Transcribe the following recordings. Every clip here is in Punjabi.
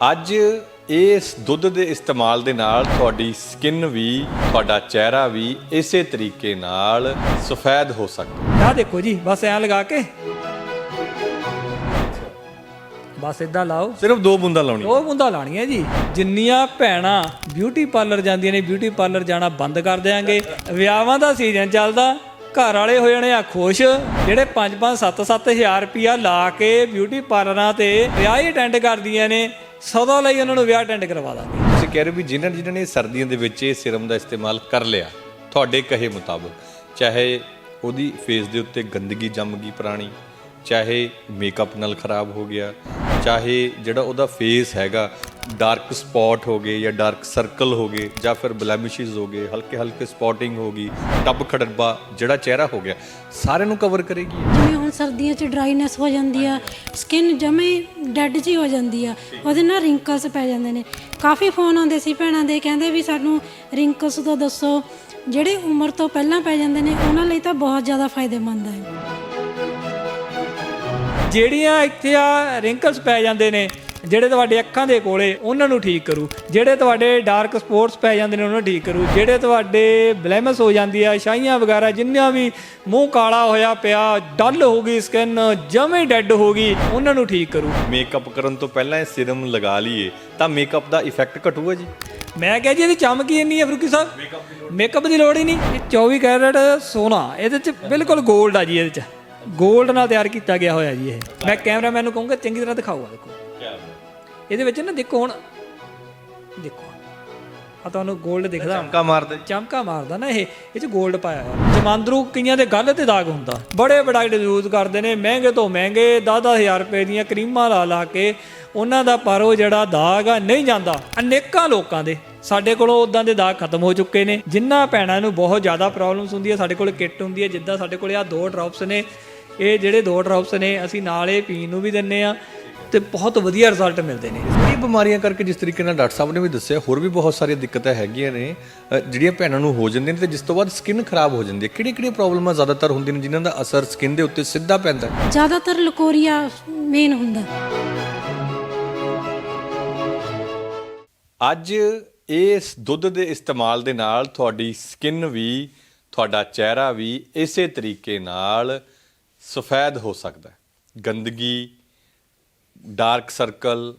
ਅੱਜ ਇਸ ਦੁੱਧ ਦੇ ਇਸਤੇਮਾਲ ਦੇ ਨਾਲ ਤੁਹਾਡੀ ਸਕਿਨ ਵੀ ਤੁਹਾਡਾ ਚਿਹਰਾ ਵੀ ਇਸੇ ਤਰੀਕੇ ਨਾਲ ਸਫੈਦ ਹੋ ਸਕਦਾ ਆਹ ਦੇਖੋ ਜੀ ਬਸ ਐਂ ਲਗਾ ਕੇ। ਬਸ ਇਦਾਂ ਲਾਓ। ਸਿਰਫ ਦੋ ਬੂੰਦਾਂ ਲਾਉਣੀ ਉਹ ਬੁੰਦਾ ਲਾਣੀਆਂ ਜੀ। ਜਿੰਨੀਆਂ ਭੈਣਾਂ ਬਿਊਟੀ ਪਾਰਲਰ ਜਾਂਦੀਆਂ ਨੇ ਬਿਊਟੀ ਪਾਰਲਰ ਜਾਣਾ ਬੰਦ ਕਰ ਦਿਆਂਗੇ। ਵਿਆਹਾਂ ਦਾ ਸੀਜ਼ਨ ਚੱਲਦਾ ਘਰ ਵਾਲੇ ਹੋ ਜਾਣੇ ਆ ਖੁਸ਼। ਜਿਹੜੇ 5-5 7-7 ਹਜ਼ਾਰ ਰੁਪਿਆ ਲਾ ਕੇ ਬਿਊਟੀ ਪਾਰਲਰਾਂ ਤੇ ਵਿਆਹ ਹੀ ਅਟੈਂਡ ਕਰਦੀਆਂ ਨੇ ਸਦਾ ਲਈ ਉਹਨਾਂ ਨੂੰ ਵਿਆਹ ਅਟੈਂਡ ਕਰਵਾ ਦਾਂਗੇ ਤੁਸੀਂ ਕਹਿ ਰਹੇ ਹੋ ਵੀ ਜਿਨ੍ਹਾਂ ਜਿਨ੍ਹਾਂ ਨੇ ਸਰਦੀਆਂ ਦੇ ਵਿੱਚ ਇਹ ਸਿਰਮ ਦਾ ਇਸਤੇਮਾਲ ਕਰ ਲਿਆ ਤੁਹਾਡੇ ਕਹੇ ਮੁਤਾਬਕ ਚਾਹੇ ਉਹਦੀ ਫੇਸ ਦੇ ਉੱਤੇ ਗੰਦਗੀ ਜੰਮ ਗਈ ਪੁਰਾਣੀ ਚਾਹੇ ਮੇਕਅਪ ਨਾਲ ਖਰਾਬ ਹੋ ਗਿਆ ਚਾਹੇ ਜਿਹੜਾ ਉਹਦਾ ਫੇਸ ਹੈਗਾ ਡਾਰਕ ਸਪੌਟ ਹੋ ਗਏ ਜਾਂ ਡਾਰਕ ਸਰਕਲ ਹੋ ਗਏ ਜਾਂ ਫਿਰ ਬਲੈਮਿਸ਼ਸ ਹੋ ਗਏ ਹਲਕੇ ਹਲਕੇ ਸਪੌਟਿੰਗ ਹੋ ਗਈ ਟੱਬ ਖੜੱਬਾ ਜਿਹੜਾ ਚਿਹਰਾ ਹੋ ਗਿਆ ਸਾਰਿਆਂ ਨੂੰ ਕਵਰ ਕਰੇਗੀ। ਜਿਵੇਂ ਹੁਣ ਸਰਦੀਆਂ 'ਚ ਡਰਾਈਨੈਸ ਹੋ ਜਾਂਦੀ ਆ ਸਕਿਨ ਜਮੇ ਡੈਡ ਜੀ ਹੋ ਜਾਂਦੀ ਆ, ਉਹਦੇ ਨਾਲ ਰਿੰਕਲਸ ਪੈ ਜਾਂਦੇ ਨੇ। ਕਾਫੀ ਫੋਨ ਆਉਂਦੇ ਸੀ ਭੈਣਾਂ ਦੇ, ਕਹਿੰਦੇ ਵੀ ਸਾਨੂੰ ਰਿੰਕਲਸ ਤੋਂ ਦੱਸੋ, ਜਿਹੜੇ ਉਮਰ ਤੋਂ ਪਹਿਲਾਂ ਪੈ ਜਾਂਦੇ ਨੇ, ਉਹਨਾਂ ਲਈ ਤਾਂ ਬਹੁਤ ਜ਼ਿਆਦਾ ਫਾਇਦੇਮੰਦ ਹੈ ਜਿਹੜੀਆਂ ਇੱਥੇ ਆ ਰਿੰਕਲਸ ਪੈ ਜਾਂਦੇ ਨੇ ਜਿਹੜੇ ਤੁਹਾਡੇ ਅੱਖਾਂ ਦੇ ਕੋਲੇ ਉਹਨਾਂ ਨੂੰ ਠੀਕ ਕਰੂ। ਜਿਹੜੇ ਤੁਹਾਡੇ ਡਾਰਕ ਸਪੌਟਸ ਪੈ ਜਾਂਦੇ ਨੇ ਉਹਨਾਂ ਨੂੰ ਠੀਕ ਕਰੂ। ਜਿਹੜੇ ਤੁਹਾਡੇ ਬਲੈਮਸ ਹੋ ਜਾਂਦੀ ਆ ਛਾਈਆਂ ਵਗੈਰਾ ਜਿੰਨਾ ਵੀ ਮੂੰਹ ਕਾਲਾ ਹੋਇਆ ਪਿਆ ਡਲ ਹੋ ਗਈ ਸਕਿਨ ਜਮੇ ਡੈੱਡ ਹੋ ਗਈ ਉਹਨਾਂ ਨੂੰ ਠੀਕ ਕਰੂ। ਮੇਕਅਪ ਕਰਨ ਤੋਂ ਪਹਿਲਾਂ ਇਹ ਸਿਰਮ ਲਗਾ ਲਈਏ ਤਾਂ ਮੇਕਅਪ ਦਾ ਇਫੈਕਟ ਘਟੂਗਾ ਜੀ। ਮੈਂ ਕਿਹਾ ਜੀ ਇਹਦੀ ਚਮਕ ਹੀ ਇੰਨੀ ਹੈ ਫਰੂਕੀ ਸਾਹਿਬ? ਮੇਕਅਪ ਦੀ ਲੋੜ। ਹੀ ਨਹੀਂ। ਇਹ 24 ਕੈਰਟ ਸੋਨਾ ਇਹਦੇ ਚ ਬਿਲਕੁਲ 골ਡ ਆ ਜੀ ਇਹਦੇ ਚ। 골ਡ ਨਾਲ ਤਿਆਰ ਕੀਤਾ ਗਿਆ ਹੋਇਆ ਜੀ ਇਹ। ਮੈਂ ਕੈਮਰਾਮੈਨ ਨੂੰ ਕਹੂੰਗਾ ਚੰਗੀ ਤਰ੍ਹਾਂ ਦਿਖਾਓ ਆ ਦੇਖੋ। ਇਹਦੇ ਵਿੱਚ ਨਾ ਦੇਖੋ ਹੁਣ ਦੇਖੋ ਆ ਤੁਹਾਨੂੰ 골ਡ ਦਿਖਦਾ। ਚਮਕਾ ਮਾਰਦੇ ਚਮਕਾ ਮਾਰਦਾ ਨਾ ਇਹ ਇਹ ਚ 골ਡ ਪਾਇਆ ਹੋਇਆ। ਜਮਾਂਦਰੂ ਕਈਆਂ ਦੇ ਗੱਲ ਤੇ ਦਾਗ ਹੁੰਦਾ। ਬੜੇ ਪ੍ਰੋਡਕਟ ਯੂਜ਼ ਕਰਦੇ ਨੇ ਮਹਿੰਗੇ ਤੋਂ ਮਹਿੰਗੇ 10-10000 ਰੁਪਏ ਦੀਆਂ ਕਰੀਮਾਂ ਲਾ ਲਾ ਕੇ ਉਹਨਾਂ ਦਾ ਪਰ ਉਹ ਜਿਹੜਾ ਦਾਗ ਆ ਨਹੀਂ ਜਾਂਦਾ। ਅਨੇਕਾਂ ਲੋਕਾਂ ਦੇ ਸਾਡੇ ਕੋਲੋਂ ਉਦਾਂ ਦੇ ਦਾਗ ਖਤਮ ਹੋ ਚੁੱਕੇ ਨੇ। ਜਿਨ੍ਹਾਂ ਭੈਣਾਂ ਨੂੰ ਬਹੁਤ ਜ਼ਿਆਦਾ ਪ੍ਰੋਬਲਮਸ ਹੁੰਦੀ ਹੈ ਸਾਡੇ ਕੋਲ ਕਿੱਟ ਹੁੰਦੀ ਹੈ ਜਿੱਦਾਂ ਸਾਡੇ ਕੋਲ ਆ ਦੋ ਡ੍ਰੌਪਸ ਨੇ। ਇਹ ਜਿਹੜੇ ਦੋ ਡ੍ਰੌਪਸ ਨੇ ਅਸੀਂ ਨਾਲ ਪੀਣ ਨੂੰ ਵੀ ਦਿੰਨੇ ਆ। ਤੇ ਬਹੁਤ ਵਧੀਆ ਰਿਜ਼ਲਟ ਮਿਲਦੇ ਨੇ। ਇਹ ਬਿਮਾਰੀਆਂ ਕਰਕੇ ਜਿਸ ਤਰੀਕੇ ਨਾਲ ਡਾਕਟਰ ਸਾਹਿਬ ਨੇ ਵੀ ਦੱਸਿਆ ਹੋਰ ਵੀ ਬਹੁਤ ਸਾਰੀਆਂ ਦਿੱਕਤਾਂ ਹੈਗੀਆਂ ਨੇ। ਅ, ਜਿਹੜੀਆਂ ਭੈਣਾਂ ਨੂੰ ਹੋ ਜਾਂਦੀਆਂ ਨੇ ਤੇ ਜਿਸ ਤੋਂ ਬਾਅਦ ਸਕਿਨ ਖਰਾਬ ਹੋ ਜਾਂਦੀ ਹੈ। ਕਿਹੜੀਆਂ ਕਿਹੜੀਆਂ ਪ੍ਰੋਬਲਮਾਂ ਜ਼ਿਆਦਾਤਰ ਹੁੰਦੀਆਂ ਨੇ ਜਿਨ੍ਹਾਂ ਦਾ ਅਸਰ ਸਕਿਨ ਦੇ ਉੱਤੇ ਸਿੱਧਾ ਪੈਂਦਾ ਹੈ? ਜ਼ਿਆਦਾਤਰ ਲਕੋਰੀਆ ਮੇਨ ਹੁੰਦਾ। ਅੱਜ ਇਸ ਦੁੱਧ ਦੇ ਇਸਤੇਮਾਲ ਦੇ ਨਾਲ ਤੁਹਾਡੀ ਸਕਿਨ ਵੀ ਤੁਹਾਡਾ ਚਿਹਰਾ ਵੀ ਇਸੇ ਤਰੀਕੇ ਨਾਲ ਸਫੈਦ ਹੋ ਸਕਦਾ ਹੈ। ਗੰਦਗੀ ਡਾਰਕ ਸਰਕਲ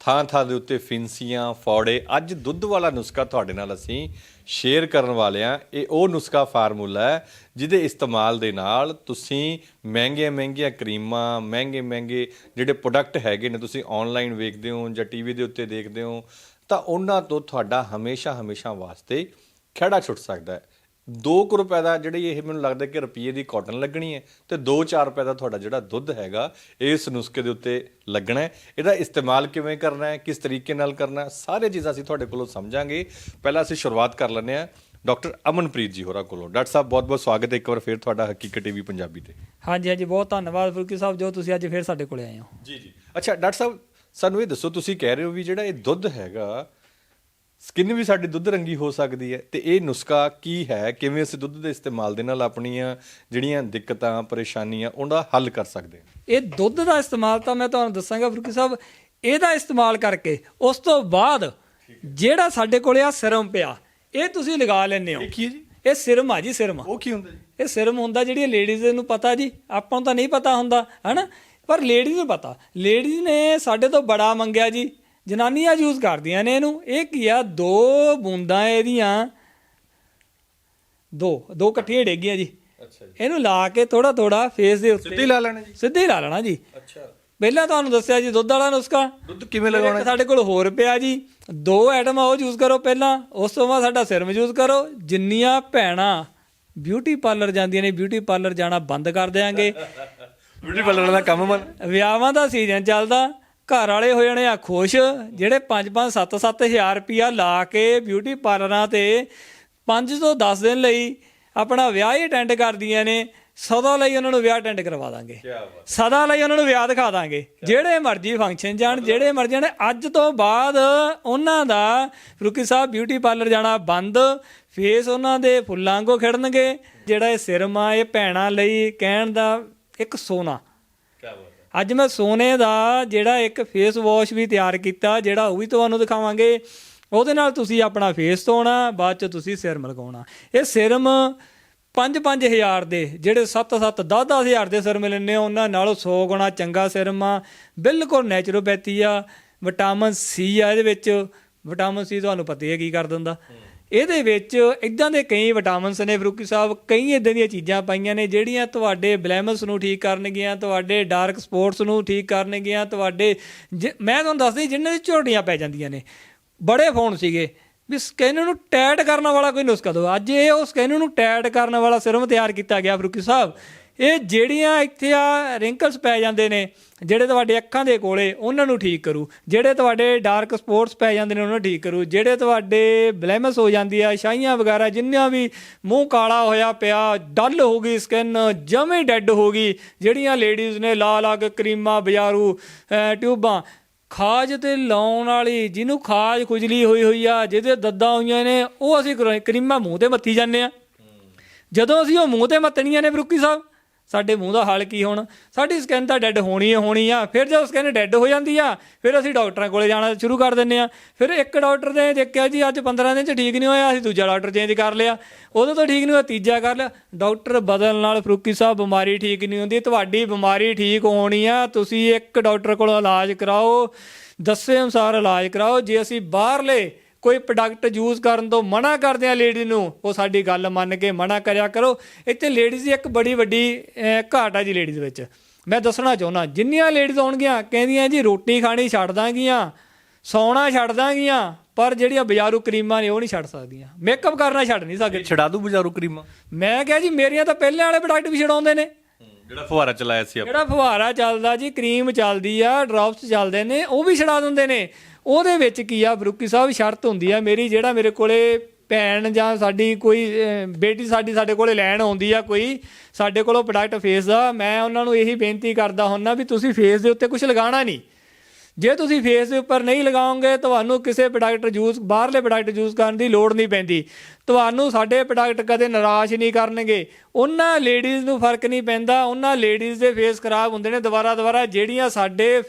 ਥਾਂ ਥਾਂ ਦੇ ਉੱਤੇ ਫਿੰਸੀਆਂ, ਫੌੜੇ। ਅੱਜ ਦੁੱਧ ਵਾਲਾ ਨੁਸਖਾ ਤੁਹਾਡੇ ਨਾਲ ਅਸੀਂ ਸ਼ੇਅਰ ਕਰਨ ਵਾਲੇ ਹਾਂ। ਇਹ ਉਹ ਨੁਸਖਾ ਫਾਰਮੂਲਾ ਹੈ ਜਿਹਦੇ ਇਸਤੇਮਾਲ ਦੇ ਨਾਲ ਤੁਸੀਂ ਮਹਿੰਗੀਆਂ ਮਹਿੰਗੀਆਂ ਕਰੀਮਾਂ ਮਹਿੰਗੇ ਮਹਿੰਗੇ ਜਿਹੜੇ ਪ੍ਰੋਡਕਟ ਹੈਗੇ ਨੇ ਤੁਸੀਂ ਆਨਲਾਈਨ ਵੇਖਦੇ ਹੋ ਜਾਂ ਟੀਵੀ ਦੇ ਉੱਤੇ ਦੇਖਦੇ ਹੋ, ਤਾਂ ਉਹਨਾਂ ਤੋਂ ਤੁਹਾਡਾ ਹਮੇਸ਼ਾ ਹਮੇਸ਼ਾ ਵਾਸਤੇ ਖਿਹੜਾ ਛੁੱਟ ਸਕਦਾ ਹੈ। 2 ਰੁਪਏ ਦਾ ਜਿਹੜੀ ਇਹ ਮੈਨੂੰ ਲੱਗਦਾ ਕਿ ਰੁਪਈਏ ਦੀ ਕਾਟਨ ਲੱਗਣੀ ਹੈ ਤੇ 2-4 ਰੁਪਏ ਦਾ ਤੁਹਾਡਾ ਜਿਹੜਾ ਦੁੱਧ ਹੈਗਾ ਇਸ ਨੁਸਖੇ ਦੇ ਉੱਤੇ ਲੱਗਣਾ ਹੈ। ਇਹਦਾ ਇਸਤੇਮਾਲ ਕਿਵੇਂ ਕਰਨਾ ਹੈ ਕਿਸ ਤਰੀਕੇ ਨਾਲ ਕਰਨਾ ਹੈ ਸਾਰੇ ਚੀਜ਼ਾਂ ਅਸੀਂ ਤੁਹਾਡੇ ਕੋਲੋਂ ਸਮਝਾਂਗੇ। ਪਹਿਲਾਂ ਅਸੀਂ ਸ਼ੁਰੂਆਤ ਕਰ ਲੈਂਦੇ ਹਾਂ। ਡਾਕਟਰ ਅਮਨਪ੍ਰੀਤ ਜੀ ਹੋਰਾਂ ਕੋਲੋਂ। ਡਾਕਟਰ ਸਾਹਿਬ ਬਹੁਤ-ਬਹੁਤ ਸਵਾਗਤ ਹੈ ਇੱਕ ਵਾਰ ਫਿਰ ਤੁਹਾਡਾ ਹਕੀਕਤ ਟੀਵੀ ਪੰਜਾਬੀ ਤੇ। ਹਾਂਜੀ ਹਾਂਜੀ ਬਹੁਤ ਧੰਨਵਾਦ ਫਰੂਕੀ ਸਾਹਿਬ ਜੋ ਤੁਸੀਂ ਅੱਜ ਫੇਰ ਸਾਡੇ ਕੋਲੇ ਆਏ ਹੋ। ਜੀ ਜੀ। ਅੱਛਾ ਡਾਕਟਰ ਸਾਹਿਬ ਸਾਨੂੰ ਇਹ ਦੱਸੋ ਤੁਸੀਂ ਕਹਿ ਰਹੇ ਹੋ ਵੀ ਜਿਹੜਾ ਇਹ ਦੁੱਧ ਹੈਗਾ ਸਕਿਨ ਵੀ ਸਾਡੀ ਦੁੱਧ ਰੰਗੀ ਹੋ ਸਕਦੀ ਹੈ ਤੇ ਇਹ ਨੁਸਖਾ ਕੀ ਹੈ? ਕਿਵੇਂ ਅਸੀਂ ਦੁੱਧ ਦੇ ਇਸਤੇਮਾਲ ਦੇ ਨਾਲ ਆਪਣੀਆਂ ਜਿਹੜੀਆਂ ਦਿੱਕਤਾਂ ਪਰੇਸ਼ਾਨੀਆਂ ਉਹਦਾ ਹੱਲ ਕਰ ਸਕਦੇ ਹਾਂ? ਇਹ ਦੁੱਧ ਦਾ ਇਸਤੇਮਾਲ ਤਾਂ ਮੈਂ ਤੁਹਾਨੂੰ ਦੱਸਾਂਗਾ ਫਰੂਕੀ ਸਾਹਿਬ ਇਹਦਾ ਇਸਤੇਮਾਲ ਕਰਕੇ ਉਸ ਤੋਂ ਬਾਅਦ ਜਿਹੜਾ ਸਾਡੇ ਕੋਲੇ ਆ ਸਿਰਮ ਪਿਆ ਇਹ ਤੁਸੀਂ ਲਗਾ ਲੈਂਦੇ ਹੋ। ਹੈ ਜੀ। ਇਹ ਸਿਰਮ ਆ ਜੀ ਸਿਰਮ। ਉਹ ਕੀ ਹੁੰਦਾ ਜੀ? ਇਹ ਸਿਰਮ ਹੁੰਦਾ ਜਿਹੜੀਆਂ ਲੇਡੀਜ਼ ਨੂੰ ਪਤਾ ਜੀ ਆਪਾਂ ਨੂੰ ਤਾਂ ਨਹੀਂ ਪਤਾ ਹੁੰਦਾ ਹਨਾ? ਪਰ ਲੇਡੀਜ਼ ਨੂੰ ਪਤਾ। ਲੇਡੀਜ਼ ਨੇ ਸਾਡੇ ਤੋਂ ਬੜਾ ਮੰਗਿਆ ਜੀ। ਜਨਾਨੀਆਂ ਯੂਜ਼ ਕਰਦੀਆਂ ਨੇ ਇਹਨੂੰ। ਇਹ ਕੀ ਆ? ਦੋ ਬੂੰਦਾਂ ਇਹਦੀਆਂ। ਦੋ ਦੋ ਇਕੱਠੀਆਂ ਡੇਗੀਆਂ ਜੀ। ਅੱਛਾ ਜੀ। ਇਹਨੂੰ ਲਾ ਕੇ ਥੋੜਾ ਥੋੜਾ ਫੇਸ ਦੇ ਉੱਤੇ ਸਿੱਧੀ ਲਾ ਲੈਣਾ ਜੀ। ਸਿੱਧੇ ਲਾ ਲੈਣਾ ਜੀ। ਅੱਛਾ। ਪਹਿਲਾਂ ਤੁਹਾਨੂੰ ਦੱਸਿਆ ਜੀ ਦੁੱਧ ਵਾਲਾ ਨੁਸਖਾ। ਦੁੱਧ ਕਿਵੇਂ ਲਗਾਉਣਾ ਸਾਡੇ ਕੋਲ ਹੋਰ ਪਿਆ ਜੀ। ਦੋ ਆਈਟਮ ਉਹ ਯੂਜ਼ ਕਰੋ ਪਹਿਲਾਂ। ਉਸ ਤੋਂ ਬਾਅਦ ਸਾਡਾ ਸਿਰਮ ਯੂਜ਼ ਕਰੋ। ਜਿੰਨੀਆਂ ਭੈਣਾਂ ਬਿਊਟੀ ਪਾਰਲਰ ਜਾਂਦੀਆਂ ਨੇ ਬਿਊਟੀ ਪਾਰਲਰ ਜਾਣਾ ਬੰਦ ਕਰ ਦੇਾਂਗੇ ਬਿਊਟੀ ਪਾਰਲਰ ਦਾ ਕੰਮ ਮਨ ਵਿਆਹਾਂ ਦਾ ਸੀਜ਼ਨ ਚੱਲਦਾ। ਘਰ ਵਾਲੇ ਹੋ ਜਾਣੇ ਆ ਖੁਸ਼ ਜਿਹੜੇ 5-5 7-7 ਹਜ਼ਾਰ ਰੁਪਿਆ ਲਾ ਕੇ ਬਿਊਟੀ ਪਾਰਲਰਾਂ ਤੇ 5 ਤੋਂ 10 ਦਿਨ ਲਈ ਆਪਣਾ ਵਿਆਹ ਹੀ ਅਟੈਂਡ ਕਰਦੀਆਂ ਨੇ ਸਦਾ ਲਈ ਉਹਨਾਂ ਨੂੰ ਵਿਆਹ ਅਟੈਂਡ ਕਰਵਾ ਦਾਂਗੇ। ਸਦਾ ਲਈ ਉਹਨਾਂ ਨੂੰ ਵਿਆਹ ਦਿਖਾ ਦਾਂਗੇ। ਜਿਹੜੇ ਮਰਜ਼ੀ ਫੰਕਸ਼ਨ ਜਾਣ ਜਿਹੜੇ ਮਰਜ਼ੀ ਜਾਣ ਅੱਜ ਤੋਂ ਬਾਅਦ ਉਹਨਾਂ ਦਾ ਫਰੂਕੀ ਸਾਹਿਬ ਬਿਊਟੀ ਪਾਰਲਰ ਜਾਣਾ ਬੰਦ ਫੇਸ ਉਹਨਾਂ ਦੇ ਫੁੱਲਾਂ ਵਾਂਗੂ ਖਿੜਨਗੇ। ਜਿਹੜਾ ਇਹ ਸਿਰਮਾ ਇਹ ਭੈਣਾਂ ਲਈ ਕਹਿਣ ਦਾ ਇੱਕ ਸੋਨਾ। ਅੱਜ ਮੈਂ ਸੋਨੇ ਦਾ ਜਿਹੜਾ ਇੱਕ ਫੇਸ ਵਾਸ਼ ਵੀ ਤਿਆਰ ਕੀਤਾ, ਜਿਹੜਾ ਉਹ ਵੀ ਤੁਹਾਨੂੰ ਦਿਖਾਵਾਂਗੇ। ਉਹਦੇ ਨਾਲ ਤੁਸੀਂ ਆਪਣਾ ਫੇਸ ਧੋਣਾ, ਬਾਅਦ ਚ ਤੁਸੀਂ ਸਿਰਮ ਲਗਾਉਣਾ ਇਹ ਸਿਰਮ 5-5000 ਦੇ, ਜਿਹੜੇ 7-7 10-10000 ਦੇ ਸਿਰਮ ਲੈਂਦੇ ਆ। ਉਹਨਾਂ ਨਾਲੋਂ 100 ਗੁਣਾ ਚੰਗਾ ਸਿਰਮ ਆ। ਬਿਲਕੁਲ ਨੈਚੁਰੋਪੈਥੀ ਆ। ਵਿਟਾਮਿਨ ਸੀ ਆ ਇਹਦੇ ਵਿੱਚ। ਵਿਟਾਮਿਨ ਸੀ ਤੁਹਾਨੂੰ ਪਤਾ ਹੀ ਹੈ ਕੀ ਕਰ ਦਿੰਦਾ। ਇਹਦੇ ਵਿੱਚ ਇਦਾਂ ਦੇ ਕਈ ਵਿਟਾਮਿਨਸ ਨੇ, ਫਰੂਕੀ ਸਾਹਿਬ, ਕਈ ਇਦਾਂ ਦੀਆਂ ਚੀਜ਼ਾਂ ਪਾਈਆਂ ਨੇ ਜਿਹੜੀਆਂ ਤੁਹਾਡੇ ਬਲੈਮਸ ਨੂੰ ਠੀਕ ਕਰਨਗੀਆਂ, ਤੁਹਾਡੇ ਡਾਰਕ ਸਪੋਟਸ ਨੂੰ ਠੀਕ ਕਰਨਗੀਆਂ, ਤੁਹਾਡੇ ਜ- ਮੈਂ ਤੁਹਾਨੂੰ ਦੱਸਦੀ ਜਿਨ੍ਹਾਂ ਦੀ ਝੋਟੀਆਂ ਪੈ ਜਾਂਦੀਆਂ ਨੇ। ਬੜੇ ਫੋਨ ਸੀਗੇ ਵੀ ਸਕਿਨ ਨੂੰ ਟੈਟ ਕਰਨ ਵਾਲਾ ਕੋਈ ਨੁਸਖਾ ਦਿਓ ਅੱਜ ਇਹ ਉਹ ਸਕਿਨ ਨੂੰ ਟੈਟ ਕਰਨ ਵਾਲਾ ਸਿਰਮ ਤਿਆਰ ਕੀਤਾ ਗਿਆ ਫਰੂਕੀ ਸਾਹਿਬ। ਇਹ ਜਿਹੜੀਆਂ ਇੱਥੇ ਆ ਰਿੰਕਲਸ ਪੈ ਜਾਂਦੇ ਨੇ ਜਿਹੜੇ ਤੁਹਾਡੇ ਅੱਖਾਂ ਦੇ ਕੋਲੇ ਉਹਨਾਂ ਨੂੰ ਠੀਕ ਕਰੂ। ਜਿਹੜੇ ਤੁਹਾਡੇ ਡਾਰਕ ਸਪੌਟਸ ਪੈ ਜਾਂਦੇ ਨੇ ਉਹਨਾਂ ਨੂੰ ਠੀਕ ਕਰੂ। ਜਿਹੜੇ ਤੁਹਾਡੇ ਬਲੈਮਸ ਹੋ ਜਾਂਦੀ ਆ, ਛਾਈਆਂ ਵਗੈਰਾ, ਜਿੰਨਾ ਵੀ ਮੂੰਹ ਕਾਲਾ ਹੋਇਆ ਪਿਆ ਡਲ ਹੋ ਗਈ ਸਕਿਨ ਜਮੇ ਡੈੱਡ ਹੋ ਗਈ, ਜਿਹੜੀਆਂ ਲੇਡੀਜ਼ ਨੇ ਲਾ ਲਾ ਕੇ ਕਰੀਮਾਂ, ਬਜ਼ਾਰੂ ਟਿਊਬਾਂ, ਖਾਜ ਤੇ ਲਾਉਣ ਵਾਲੀ ਜਿਹਨੂੰ ਖਾਜ ਖੁਜਲੀ ਹੋਈ ਹੋਈ ਆ, ਜਿਹਦੇ ਦੱਦਾਂ ਹੋਈਆਂ ਨੇ, ਉਹ ਅਸੀਂ ਕਰੀਮਾਂ ਮੂੰਹ ਤੇ ਮੱਥੀ ਜਾਂਦੇ ਆ। ਜਦੋਂ ਅਸੀਂ ਉਹ ਮੂੰਹ ਤੇ ਮੱਤਣੀਆਂ ਨੇ ਫਰੂਕੀ ਸਾਹਿਬ ਸਾਡੇ ਮੂੰਹ ਦਾ ਹਾਲ ਕੀ ਹੋਣ? ਸਾਡੀ ਸਕਿਨ ਤਾਂ ਡੈੱਡ ਹੋਣੀ ਹੀ ਹੋਣੀ ਆ। ਫਿਰ ਜਦੋਂ ਸਕਿਨ ਡੈੱਡ ਹੋ ਜਾਂਦੀ ਆ, ਫਿਰ ਅਸੀਂ ਡਾਕਟਰਾਂ ਕੋਲੇ ਜਾਣਾ ਸ਼ੁਰੂ ਕਰ ਦਿੰਨੇ ਆ। ਫਿਰ ਇੱਕ ਡਾਕਟਰ ਨੇ ਦੇਖਿਆ ਜੀ, ਅੱਜ 15 ਦਿਨ ਚ ਠੀਕ ਨਹੀਂ ਹੋਇਆ, ਅਸੀਂ ਦੂਜਾ ਡਾਕਟਰ ਚੇਂਜ ਕਰ ਲਿਆ। ਉਦੋਂ ਤੋਂ ਠੀਕ ਨਹੀਂ ਹੋਇਆ, ਤੀਜਾ ਕਰ ਲਿਆ। ਡਾਕਟਰ ਬਦਲਣ ਨਾਲ ਫਰੂਕੀ ਸਾਹਿਬ ਬਿਮਾਰੀ ਠੀਕ ਨਹੀਂ ਹੁੰਦੀ, ਤੁਹਾਡੀ ਬਿਮਾਰੀ ਠੀਕ ਹੋਣੀ ਆ, ਤੁਸੀਂ ਇੱਕ ਡਾਕਟਰ ਕੋਲ ਇਲਾਜ ਕਰਾਓ, ਦੱਸੇ ਅਨੁਸਾਰ ਇਲਾਜ ਕਰਾਓ। ਜੇ ਅਸੀਂ ਬਾਹਰਲੇ ਕੋਈ ਪ੍ਰੋਡਕਟ ਯੂਜ਼ ਕਰਨ ਤੋਂ ਮਨਾ ਕਰਦੇ ਆ ਲੇਡੀ ਨੂੰ ਉਹ ਸਾਡੀ ਗੱਲ ਮੰਨ ਕੇ ਮਨਾ ਕਰਿਆ ਕਰੋ। ਇੱਥੇ ਲੇਡੀਜ਼ ਦੀ ਇੱਕ ਬੜੀ ਵੱਡੀ ਘਾਟ ਆ ਜੀ ਲੇਡੀਜ਼ ਵਿੱਚ। ਮੈਂ ਦੱਸਣਾ ਚਾਹੁੰਦਾ ਜਿੰਨੀਆਂ ਲੇਡੀਜ਼ ਆਉਣਗੀਆਂ ਕਹਿੰਦੀਆਂ ਜੀ ਰੋਟੀ ਖਾਣੀ ਛੱਡ ਦਾਂਗੀਆਂ ਸੌਣਾ ਛੱਡ ਦਾਂਗੀਆਂ ਪਰ ਜਿਹੜੀਆਂ ਬਾਜ਼ਾਰੂ ਕਰੀਮਾਂ ਨੇ ਉਹ ਨਹੀਂ ਛੱਡ ਸਕਦੀਆਂ। ਮੇਕਅਪ ਕਰਨਾ ਛੱਡ ਨਹੀਂ ਸਕਦੀਆਂ ਛਡਾ ਦੂ ਬਜ਼ਾਰੂ ਕਰੀਮਾਂ? ਮੈਂ ਕਿਹਾ ਜੀ ਮੇਰੀਆਂ ਤਾਂ ਪਹਿਲੇ ਵਾਲੇ ਪ੍ਰੋਡਕਟ ਵੀ ਛਡਾਉਂਦੇ ਨੇ। ਜਿਹੜਾ ਫੁਹਾਰਾ ਚਲਾਇਆ ਸੀ ਆਪਾਂ। ਜਿਹੜਾ ਫੁਹਾਰਾ ਚੱਲਦਾ ਜੀ ਕਰੀਮ ਚੱਲਦੀ ਆ ਡ੍ਰੌਪਸ ਚੱਲਦੇ ਨੇ ਉਹ ਵੀ ਛਡਾ ਦਿੰਦੇ ਨੇ। ਉਹਦੇ ਵਿੱਚ ਕੀ ਆ ਬਰੂਕੀ ਸਾਹਿਬ ਸ਼ਰਤ ਹੁੰਦੀ ਆ, ਮੇਰੀ ਜਿਹੜਾ ਮੇਰੇ ਕੋਲੇ ਭੈਣ ਜਾਂ ਸਾਡੀ ਕੋਈ ਬੇਟੀ ਸਾਡੀ ਸਾਡੇ ਕੋਲੇ ਲੈਣ ਆਉਂਦੀ ਆ ਕੋਈ, ਸਾਡੇ ਕੋਲੋਂ ਪ੍ਰੋਡਕਟ ਫੇਸ ਦਾ, ਮੈਂ ਉਹਨਾਂ ਨੂੰ ਇਹੀ ਬੇਨਤੀ ਕਰਦਾ ਹੁੰਨਾ ਵੀ ਤੁਸੀਂ ਫੇਸ ਦੇ ਉੱਤੇ ਕੁਝ ਲਗਾਉਣਾ ਨਹੀਂ। ਜੇ ਤੁਸੀਂ ਫੇਸ ਦੇ ਉੱਪਰ ਨਹੀਂ ਲਗਾਓਗੇ, ਤੁਹਾਨੂੰ ਕਿਸੇ ਪ੍ਰੋਡਕਟ ਯੂਜ਼ ਬਾਹਰਲੇ ਪ੍ਰੋਡਕਟ ਯੂਜ਼ ਕਰਨ ਦੀ ਲੋੜ ਨਹੀਂ ਪੈਂਦੀ। ਤੁਹਾਨੂੰ ਸਾਡੇ ਪ੍ਰੋਡਕਟ ਕਦੇ ਨਿਰਾਸ਼ ਨਹੀਂ ਕਰਨਗੇ। ਉਹਨਾਂ ਲੇਡੀਜ਼ ਨੂੰ ਫ਼ਰਕ ਨਹੀਂ ਪੈਂਦਾ। ਉਹਨਾਂ ਲੇਡੀਜ਼ ਦੇ ਫੇਸ ਖਰਾਬ ਹੁੰਦੇ ਨੇ ਦੁਬਾਰਾ ਦੁਬਾਰਾ। ਜਿਹੜੀਆਂ ਸਾਡੇ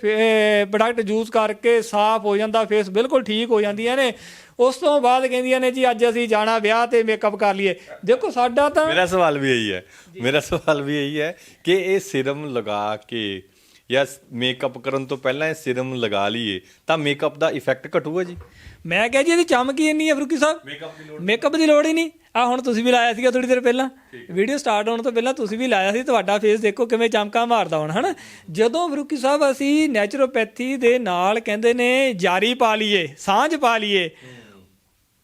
ਪ੍ਰੋਡਕਟ ਯੂਜ਼ ਕਰਕੇ ਸਾਫ਼ ਹੋ ਜਾਂਦਾ ਫੇਸ ਬਿਲਕੁਲ ਠੀਕ ਹੋ ਜਾਂਦੀਆਂ ਨੇ। ਉਸ ਤੋਂ ਬਾਅਦ ਕਹਿੰਦੀਆਂ ਨੇ ਜੀ, ਅੱਜ ਅਸੀਂ ਜਾਣਾ ਵਿਆਹ ਤੇ ਮੇਕਅਪ ਕਰ ਲਈਏ। ਦੇਖੋ, ਸਾਡਾ ਤਾਂ ਮੇਰਾ ਸਵਾਲ ਵੀ ਇਹੀ ਹੈ। ਮੇਰਾ ਸਵਾਲ ਵੀ ਇਹੀ ਹੈ ਕਿ ਇਹ ਸਿਰਮ ਲਗਾ ਕੇ ਜਾਂ ਮੇਕਅਪ ਕਰਨ ਤੋਂ ਪਹਿਲਾਂ ਇਹ ਸਿਰਮ ਲਗਾ ਲਈਏ ਤਾਂ ਮੇਕਅਪ ਦਾ ਇਫੈਕਟ ਘਟੂਗਾ ਜੀ। ਮੈਂ ਕਿਹਾ ਜੀ ਇਹਦੀ ਚਮਕ ਹੀ ਇੰਨੀ ਹੈ ਫਰੂਕੀ ਸਾਹਿਬ। ਮੇਕਅਪ ਦੀ ਲੋੜ ਮੇਕਅਪ ਦੀ ਲੋੜ ਹੀ ਨਹੀਂ। ਆ ਹੁਣ ਤੁਸੀਂ ਵੀ ਲਾਇਆ ਸੀਗਾ ਥੋੜੀ ਦੇਰ ਪਹਿਲਾਂ। ਵੀਡੀਓ ਸਟਾਰਟ ਹੋਣ ਤੋਂ ਪਹਿਲਾਂ ਤੁਸੀਂ ਵੀ ਲਾਇਆ ਸੀ ਤੁਹਾਡਾ ਫੇਸ ਦੇਖੋ ਕਿਵੇਂ ਚਮਕਾ ਮਾਰਦਾ ਹੁਣ ਹਨਾ? ਜਦੋਂ ਫਰੂਕੀ ਸਾਹਿਬ ਅਸੀਂ ਨੈਚੁਰੋਪੈਥੀ ਦੇ ਨਾਲ ਕਹਿੰਦੇ ਨੇ ਜਾਰੀ ਪਾ ਲਈਏ ਸਾਂਝ ਪਾ ਲਈਏ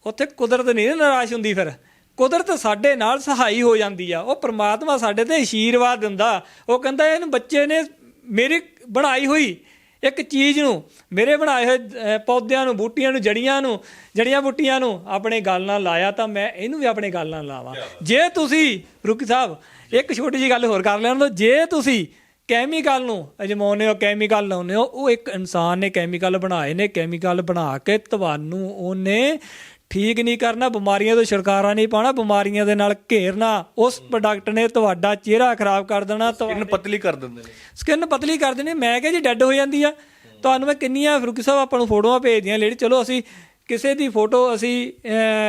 ਉੱਥੇ ਕੁਦਰਤ ਨਹੀਂ ਨਾ ਨਿਰਾਸ਼ ਹੁੰਦੀ ਫਿਰ। ਕੁਦਰਤ ਸਾਡੇ ਨਾਲ ਸਹਾਈ ਹੋ ਜਾਂਦੀ ਆ। ਉਹ ਪ੍ਰਮਾਤਮਾ ਸਾਡੇ ਤੇ ਆਸ਼ੀਰਵਾਦ ਦਿੰਦਾ। ਉਹ ਕਹਿੰਦਾ ਇਹਨੂੰ ਬੱਚੇ ਨੇ ਮੇਰੀ ਬਣਾਈ ਹੋਈ ਇੱਕ ਚੀਜ਼ ਨੂੰ ਮੇਰੇ ਬਣਾਏ ਹੋਏ ਪੌਦਿਆਂ ਨੂੰ ਬੂਟੀਆਂ ਨੂੰ ਜੜੀਆਂ ਨੂੰ ਜੜੀਆਂ ਬੂਟੀਆਂ ਨੂੰ ਆਪਣੇ ਗੱਲ ਨਾਲ ਲਾਇਆ ਤਾਂ ਮੈਂ ਇਹਨੂੰ ਵੀ ਆਪਣੇ ਗੱਲ ਨਾਲ ਲਾਵਾਂ। ਜੇ ਤੁਸੀਂ ਰੁਕੀ ਸਾਹਿਬ ਇੱਕ ਛੋਟੀ ਜੀ ਗੱਲ ਹੋਰ ਕਰ ਲੈਣ ਦੋ ਜੇ ਤੁਸੀਂ ਕੈਮੀਕਲ ਨੂੰ ਅਜਮਾਉਨੇ ਹੋ ਕੈਮੀਕਲ ਲਾਉਨੇ ਹੋ ਉਹ ਇੱਕ ਇਨਸਾਨ ਨੇ ਕੈਮੀਕਲ ਬਣਾਏ ਨੇ ਕੈਮੀਕਲ ਬਣਾ ਕੇ ਤੁਹਾਨੂੰ ਉਹਨੇ ਠੀਕ ਨਹੀਂ ਕਰਨਾ ਬਿਮਾਰੀਆਂ ਤੋਂ ਛੁਟਕਾਰਾ ਨਹੀਂ ਪਾਉਣਾ ਬਿਮਾਰੀਆਂ ਦੇ ਨਾਲ ਘੇਰਨਾ ਉਸ ਪ੍ਰੋਡਕਟ ਨੇ ਤੁਹਾਡਾ ਚਿਹਰਾ ਖਰਾਬ ਕਰ ਦੇਣਾ ਇਹਨੂੰ ਪਤਲੀ ਕਰ ਦਿੰਦੇ ਨੇ। ਸਕਿਨ ਪਤਲੀ ਕਰ ਦੇਣੀ ਮੈਂ ਕਿਹਾ ਜੀ ਡੈੱਡ ਹੋ ਜਾਂਦੀ ਆ। ਤੁਹਾਨੂੰ ਮੈਂ ਕਿੰਨੀਆਂ ਫਰੂਕੀ ਸਾਹਿਬ ਆਪਾਂ ਨੂੰ ਫੋਟੋਆਂ ਭੇਜਦੀਆਂ ਲੇਡੀ ਚਲੋ ਅਸੀਂ ਕਿਸੇ ਦੀ ਫੋਟੋ ਅਸੀਂ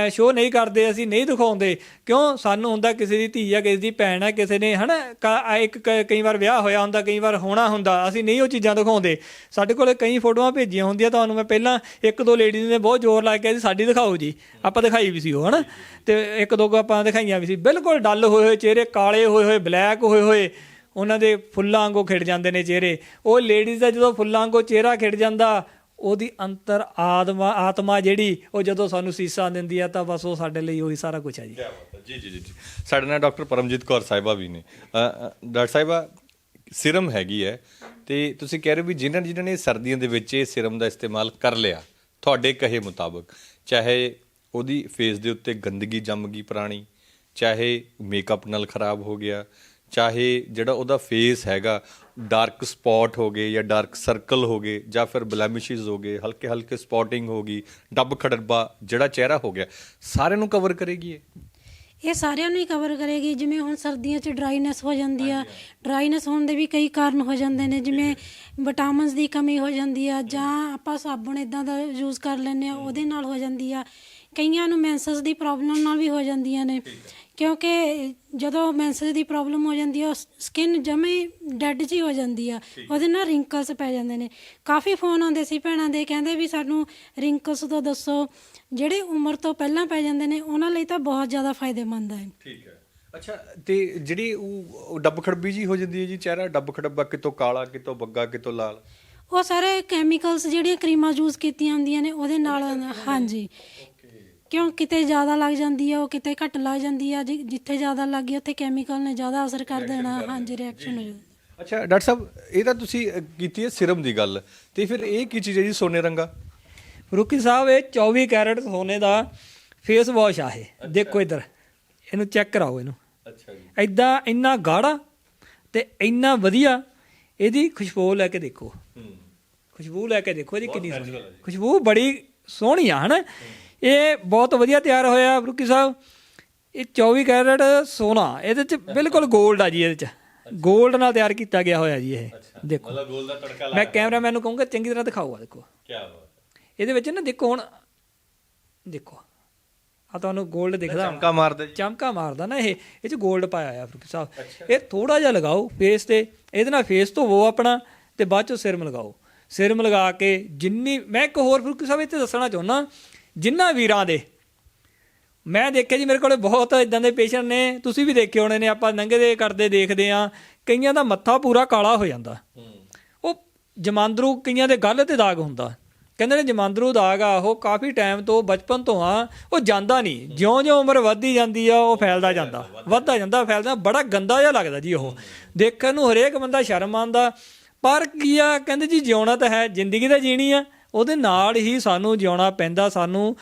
ਸ਼ੋਅ ਨਹੀਂ ਕਰਦੇ, ਅਸੀਂ ਨਹੀਂ ਦਿਖਾਉਂਦੇ। ਕਿਉਂ? ਸਾਨੂੰ ਹੁੰਦਾ ਕਿਸੇ ਦੀ ਧੀ ਆ, ਕਿਸੇ ਦੀ ਭੈਣ ਆ, ਕਿਸੇ ਨੇ, ਹਨਾ, ਕ- ਇੱਕ ਕ- ਕਈ ਵਾਰ ਵਿਆਹ ਹੋਇਆ ਹੁੰਦਾ, ਕਈ ਵਾਰ ਹੋਣਾ ਹੁੰਦਾ, ਅਸੀਂ ਨਹੀਂ ਉਹ ਚੀਜ਼ਾਂ ਦਿਖਾਉਂਦੇ। ਸਾਡੇ ਕੋਲ ਕਈ ਫੋਟੋਆਂ ਭੇਜੀਆਂ ਹੁੰਦੀਆਂ ਤੁਹਾਨੂੰ, ਮੈਂ ਪਹਿਲਾਂ ਇੱਕ ਦੋ ਲੇਡੀਜ਼ ਨੇ ਬਹੁਤ ਜ਼ੋਰ ਲਾ ਕੇ ਜੀ ਸਾਡੀ ਦਿਖਾਓ ਜੀ, ਆਪਾਂ ਦਿਖਾਈ ਵੀ ਸੀ ਉਹ, ਹਨਾ। ਤੇ ਇੱਕ ਦੋ ਕੁ ਆਪਾਂ ਦਿਖਾਈਆਂ ਵੀ ਸੀ। ਬਿਲਕੁਲ ਡੱਲ ਹੋਏ ਹੋਏ ਚਿਹਰੇ, ਕਾਲੇ ਹੋਏ ਹੋਏ, ਬਲੈਕ ਹੋਏ ਹੋਏ, ਉਹਨਾਂ ਦੇ ਫੁੱਲਾਂ ਵਾਂਗੂ ਖਿੜ ਜਾਂਦੇ ਨੇ ਚਿਹਰੇ। ਉਹ ਲੇਡੀਜ਼ ਦਾ ਜਦੋਂ ਫੁੱਲਾਂ ਵਾਂਗੂ ਚਿਹਰਾ ਖਿੜ ਜਾਂਦਾ ਉਹਦੀ ਅੰਤਰ ਆਤਮਾ ਆਤਮਾ ਜਿਹੜੀ ਉਹ ਜਦੋਂ ਸਾਨੂੰ ਸੀਸਾਂ ਦਿੰਦੀ ਆ ਤਾਂ ਬਸ ਉਹ ਸਾਡੇ ਲਈ ਉਹੀ ਸਾਰਾ ਕੁਝ ਹੈ ਜੀ। ਜੀ ਜੀ ਜੀ ਜੀ। ਸਾਡੇ ਨਾਲ ਡਾਕਟਰ ਪਰਮਜੀਤ ਕੌਰ ਸਾਹਿਬਾ ਵੀ ਨੇ। ਡਾਕਟਰ ਸਾਹਿਬਾ, ਸਿਰਮ ਹੈਗੀ ਹੈ ਤੇ ਤੁਸੀਂ ਕਹਿ ਰਹੇ ਹੋ ਵੀ ਜਿਨ੍ਹਾਂ ਜਿਨ੍ਹਾਂ ਨੇ ਸਰਦੀਆਂ ਦੇ ਵਿੱਚ ਇਹ ਸਿਰਮ ਦਾ ਇਸਤੇਮਾਲ ਕਰ ਲਿਆ, ਤੁਹਾਡੇ ਕਹੇ ਮੁਤਾਬਕ, ਚਾਹੇ ਉਹਦੀ ਫੇਸ ਦੇ ਉੱਤੇ ਗੰਦਗੀ ਜੰਮ ਗਈ ਪੁਰਾਣੀ, ਚਾਹੇ ਮੇਕਅਪ ਨਾਲ ਖਰਾਬ ਹੋ ਗਿਆ ਚਾਹੇ ਜਿਹੜਾ ਉਹਦਾ ਫੇਸ ਹੈਗਾ ਡਾਰਕ ਸਪੌਟ ਹੋ ਗਏ ਜਾਂ ਡਾਰਕ ਸਰਕਲ ਹੋ ਗਏ ਜਾਂ ਫਿਰ ਬਲੈਮਿਸ਼ਸ ਹੋ ਗਏ, ਹਲਕੇ ਹਲਕੇ ਸਪੌਟਿੰਗ ਹੋ ਗਈ, ਡੱਬ ਖੜੱਬਾ ਜਿਹੜਾ ਚਿਹਰਾ ਹੋ ਗਿਆ, ਸਾਰਿਆਂ ਨੂੰ ਕਵਰ ਕਰੇਗੀ ਇਹ? ਇਹ ਸਾਰਿਆਂ ਨੂੰ ਹੀ ਕਵਰ ਕਰੇਗੀ, ਜਿਵੇਂ ਹੁਣ ਸਰਦੀਆਂ 'ਚ ਡਰਾਈਨੈਸ ਹੋ ਜਾਂਦੀ ਆ ਡਰਾਈਨੈਸ ਹੋਣ ਦੇ ਵੀ ਕਈ ਕਾਰਨ ਹੋ ਜਾਂਦੇ ਨੇ, ਜਿਵੇਂ ਵਿਟਾਮਿਨਸ ਦੀ ਕਮੀ ਹੋ ਜਾਂਦੀ ਆ ਜਾਂ ਆਪਾਂ ਸਾਬਣ ਇਦਾਂ ਦਾ ਯੂਜ਼ ਕਰ ਲੈਂਦੇ ਆ, ਉਹਦੇ ਨਾਲ ਹੋ ਜਾਂਦੀ ਆ। ਕਈਆਂ ਨੂੰ ਮੈਂਸਸ ਦੀ ਪ੍ਰੋਬਲਮ ਨਾਲ ਵੀ ਹੋ ਜਾਂਦੀਆਂ ਨੇ। ਕਿਉਂਕਿ ਜਦੋਂ ਮੈਂਸਸ ਦੀ ਪ੍ਰੋਬਲਮ ਹੋ ਜਾਂਦੀ ਆ ਸਕਿਨ ਜਮੇ ਡੈਡ ਜੀ ਹੋ ਜਾਂਦੀ ਆ। ਉਹਦੇ ਨਾਲ ਰਿੰਕਲਸ ਪੈ ਜਾਂਦੇ ਨੇ। ਕਾਫੀ ਫੋਨ ਆਉਂਦੇ ਸੀ ਭੈਣਾਂ ਦੇ ਕਹਿੰਦੇ ਵੀ ਸਾਨੂੰ ਰਿੰਕਲਸ ਤੋਂ ਦੱਸੋ ਜਿਹੜੇ ਉਮਰ ਤੋਂ ਪਹਿਲਾਂ ਪੈ ਜਾਂਦੇ ਨੇ ਉਹਨਾਂ ਲਈ ਤਾਂ ਬਹੁਤ ਜ਼ਿਆਦਾ ਫਾਇਦੇਮੰਦ ਹੈ ਠੀਕ ਹੈ। ਅੱਛਾ ਤੇ ਜਿਹੜੀ ਉਹ ਉਹ ਡੱਬ ਖੜਬੀ ਜੀ ਹੋ ਜਾਂਦੀ ਹੈ ਜੀ ਚਿਹਰਾ ਡੱਬ ਖੜੱਬਾ ਕਿਤੋਂ ਕਾਲਾ ਕਿਤੋਂ ਬੱਗਾ ਕਿਤੋਂ ਲਾਲ? ਉਹ ਸਾਰੇ ਕੈਮੀਕਲਸ ਜਿਹੜੀਆਂ ਕਰੀਮਾਂ ਯੂਜ਼ ਕੀਤੀਆਂ ਹੁੰਦੀਆਂ ਨੇ ਉਹਦੇ ਨਾਲ ਹਾਂਜੀ। ਕਿਉਂ ਕਿਤੇ ਜ਼ਿਆਦਾ ਲੱਗ ਜਾਂਦੀ ਆ ਉਹ ਕਿਤੇ ਘੱਟ ਲੱਗ ਜਾਂਦੀ ਆ ਜਿ- ਜਿੱਥੇ ਜ਼ਿਆਦਾ ਲੱਗ ਗਈ ਉੱਥੇ ਕੈਮੀਕਲ ਨੇ ਜ਼ਿਆਦਾ ਅਸਰ ਕਰ ਦੇਣਾ ਹਾਂਜੀ ਰਿਐਕਸ਼ਨ ਹੋ ਜਾਂਦਾ। ਅੱਛਾ ਡਾਕਟਰ ਸਾਹਿਬ ਇਹ ਤਾਂ ਤੁਸੀਂ ਅ, ਕੀਤੀ ਹੈ ਸਿਰਮ ਦੀ ਗੱਲ ਤੇ ਫਿਰ ਇਹ ਕੀ ਚੀਜ਼ ਹੈ ਜੀ ਸੋਨੇ ਰੰਗਾ? ਰੁਕੀ ਸਾਹਿਬ ਇਹ 24 ਕੈਰਟ ਸੋਨੇ ਦਾ ਫੇਸ ਵਾਸ਼ ਆ ਇਹ। ਦੇਖੋ ਇੱਧਰ ਇਹਨੂੰ ਚੈੱਕ ਕਰਾਓ ਇਹਨੂੰ। ਅੱਛਾ ਜੀ। ਐਦਾਂ ਇੰਨਾ ਗਾੜਾ ਤੇ ਇੰਨਾ ਵਧੀਆ ਇਹਦੀ ਖੁਸ਼ਬੂ ਲੈ ਕੇ ਦੇਖੋ। ਹੂੰ। ਖੁਸ਼ਬੂ ਲੈ ਕੇ ਦੇਖੋ ਇਹਦੀ ਕਿੰਨੀ ਸੋਹਣੀ ਖੁਸ਼ਬੂ ਬੜੀ ਸੋਹਣੀ ਆ ਹਨਾ? ਇਹ ਬਹੁਤ ਵਧੀਆ ਤਿਆਰ ਹੋਇਆ ਰੁਕੀ ਸਾਹਿਬ। ਇਹ 24 ਕੈਰਟ ਸੋਨਾ ਇਹਦੇ ਚ ਬਿਲਕੁਲ ਗੋਲਡ ਆ ਜੀ ਇਹਦੇ ਚ। ਗੋਲਡ ਨਾਲ ਤਿਆਰ ਕੀਤਾ ਗਿਆ ਹੋਇਆ ਜੀ ਇਹ। ਦੇਖੋ। ਮਤਲਬ 골ਡ ਦਾ ਤੜਕਾ ਲਾਇਆ ਮੈਂ ਕੈਮਰਾਮੈਨ ਨੂੰ ਕਹੂੰਗਾ ਚੰਗੀ ਤਰ੍ਹਾਂ ਦਿਖਾਓ ਆ ਦੇਖੋ। ਕੀ ਬਾਤ। ਇਹਦੇ ਵਿੱਚ ਨਾ ਦੇਖੋ ਹੁਣ ਦੇਖੋ। ਆ ਤੁਹਾਨੂੰ ਗੋਲਡ ਦਿਖਦਾ। ਚਮਕਾ ਮਾਰਦਾ ਜੀ। ਚਮਕਾ ਮਾਰਦਾ ਨਾ ਇਹ। ਇਹ ਚ ਗੋਲਡ ਪਾਇਆ ਹੋਇਆ ਫਰੂਕੀ ਸਾਹਿਬ। ਇਹ ਥੋੜਾ ਜਿਹਾ ਲਗਾਓ ਫੇਸ ਤੇ। ਇਹਦੇ ਨਾਲ ਫੇਸ ਧੋਵੋ ਆਪਣਾ ਤੇ ਬਾਅਦ ਚੋਂ ਸਿਰ ਲਗਾਓ ਸਿਰ ਲਗਾ ਕੇ ਜਿੰਨੀ ਮੈਂ ਇੱਕ ਹੋਰ ਫਰੂਕੀ ਸਾਹਿਬ ਇੱਥੇ ਦੱਸਣਾ ਚਾਹੁੰਦਾ। ਜਿਨ੍ਹਾਂ ਵੀਰਾਂ ਦੇ। ਮੈਂ ਦੇਖਿਆ ਜੀ ਮੇਰੇ ਕੋਲੇ ਬਹੁਤ ਇਦਾਂ ਦੇ ਪੇਸ਼ੈਂਟ ਨੇ, ਤੁਸੀਂ ਵੀ ਦੇਖੇ ਹੋਣੇ ਨੇ, ਆਪਾਂ ਨੰਗੇ ਕਰਦੇ ਦੇਖਦੇ ਆ ਕਈਆਂ ਦਾ ਮੱਥਾ ਪੂਰਾ ਕਾਲਾ ਹੋ ਜਾਂਦਾ। ਉਹ ਜਮਾਂਦਰੂ ਕਈਆਂ ਦੇ ਗੱਲ ਤੇ ਦਾਗ ਹੁੰਦਾ। ਕਹਿੰਦੇ ਨੇ ਜਮਾਂਦਰੂ ਦਾਗ ਆ, ਉਹ ਕਾਫੀ ਟਾਈਮ ਤੋਂ ਬਚਪਨ ਤੋਂ ਆ, ਉਹ ਜਾਂਦਾ ਨਹੀਂ। ਜਿਉਂ-ਜਿਉਂ ਉਮਰ ਵੱਧਦੀ ਜਾਂਦੀ ਆ, ਉਹ ਫੈਲਦਾ ਜਾਂਦਾ। ਵੱਧਦਾ ਜਾਂਦਾ, ਫੈਲਦਾ, ਬੜਾ ਗੰਦਾ ਜਿਹਾ ਲੱਗਦਾ ਜੀ ਉਹ। ਦੇਖਣ ਨੂੰ ਹਰੇਕ ਬੰਦਾ ਸ਼ਰਮ ਆਉਂਦਾ। ਪਰ ਕੀ ਆ, ਕਹਿੰਦੇ ਜੀ ਜਿਉਣਾ ਤਾਂ ਹੈ, ਜ਼ਿੰਦਗੀ ਤਾਂ ਜੀਣੀ ਆ। ਉਹਦੇ ਨਾਲ ਹੀ ਸਾਨੂੰ ਜਿਉਣਾ ਪੈਂਦਾ ਸਾਨੂੰ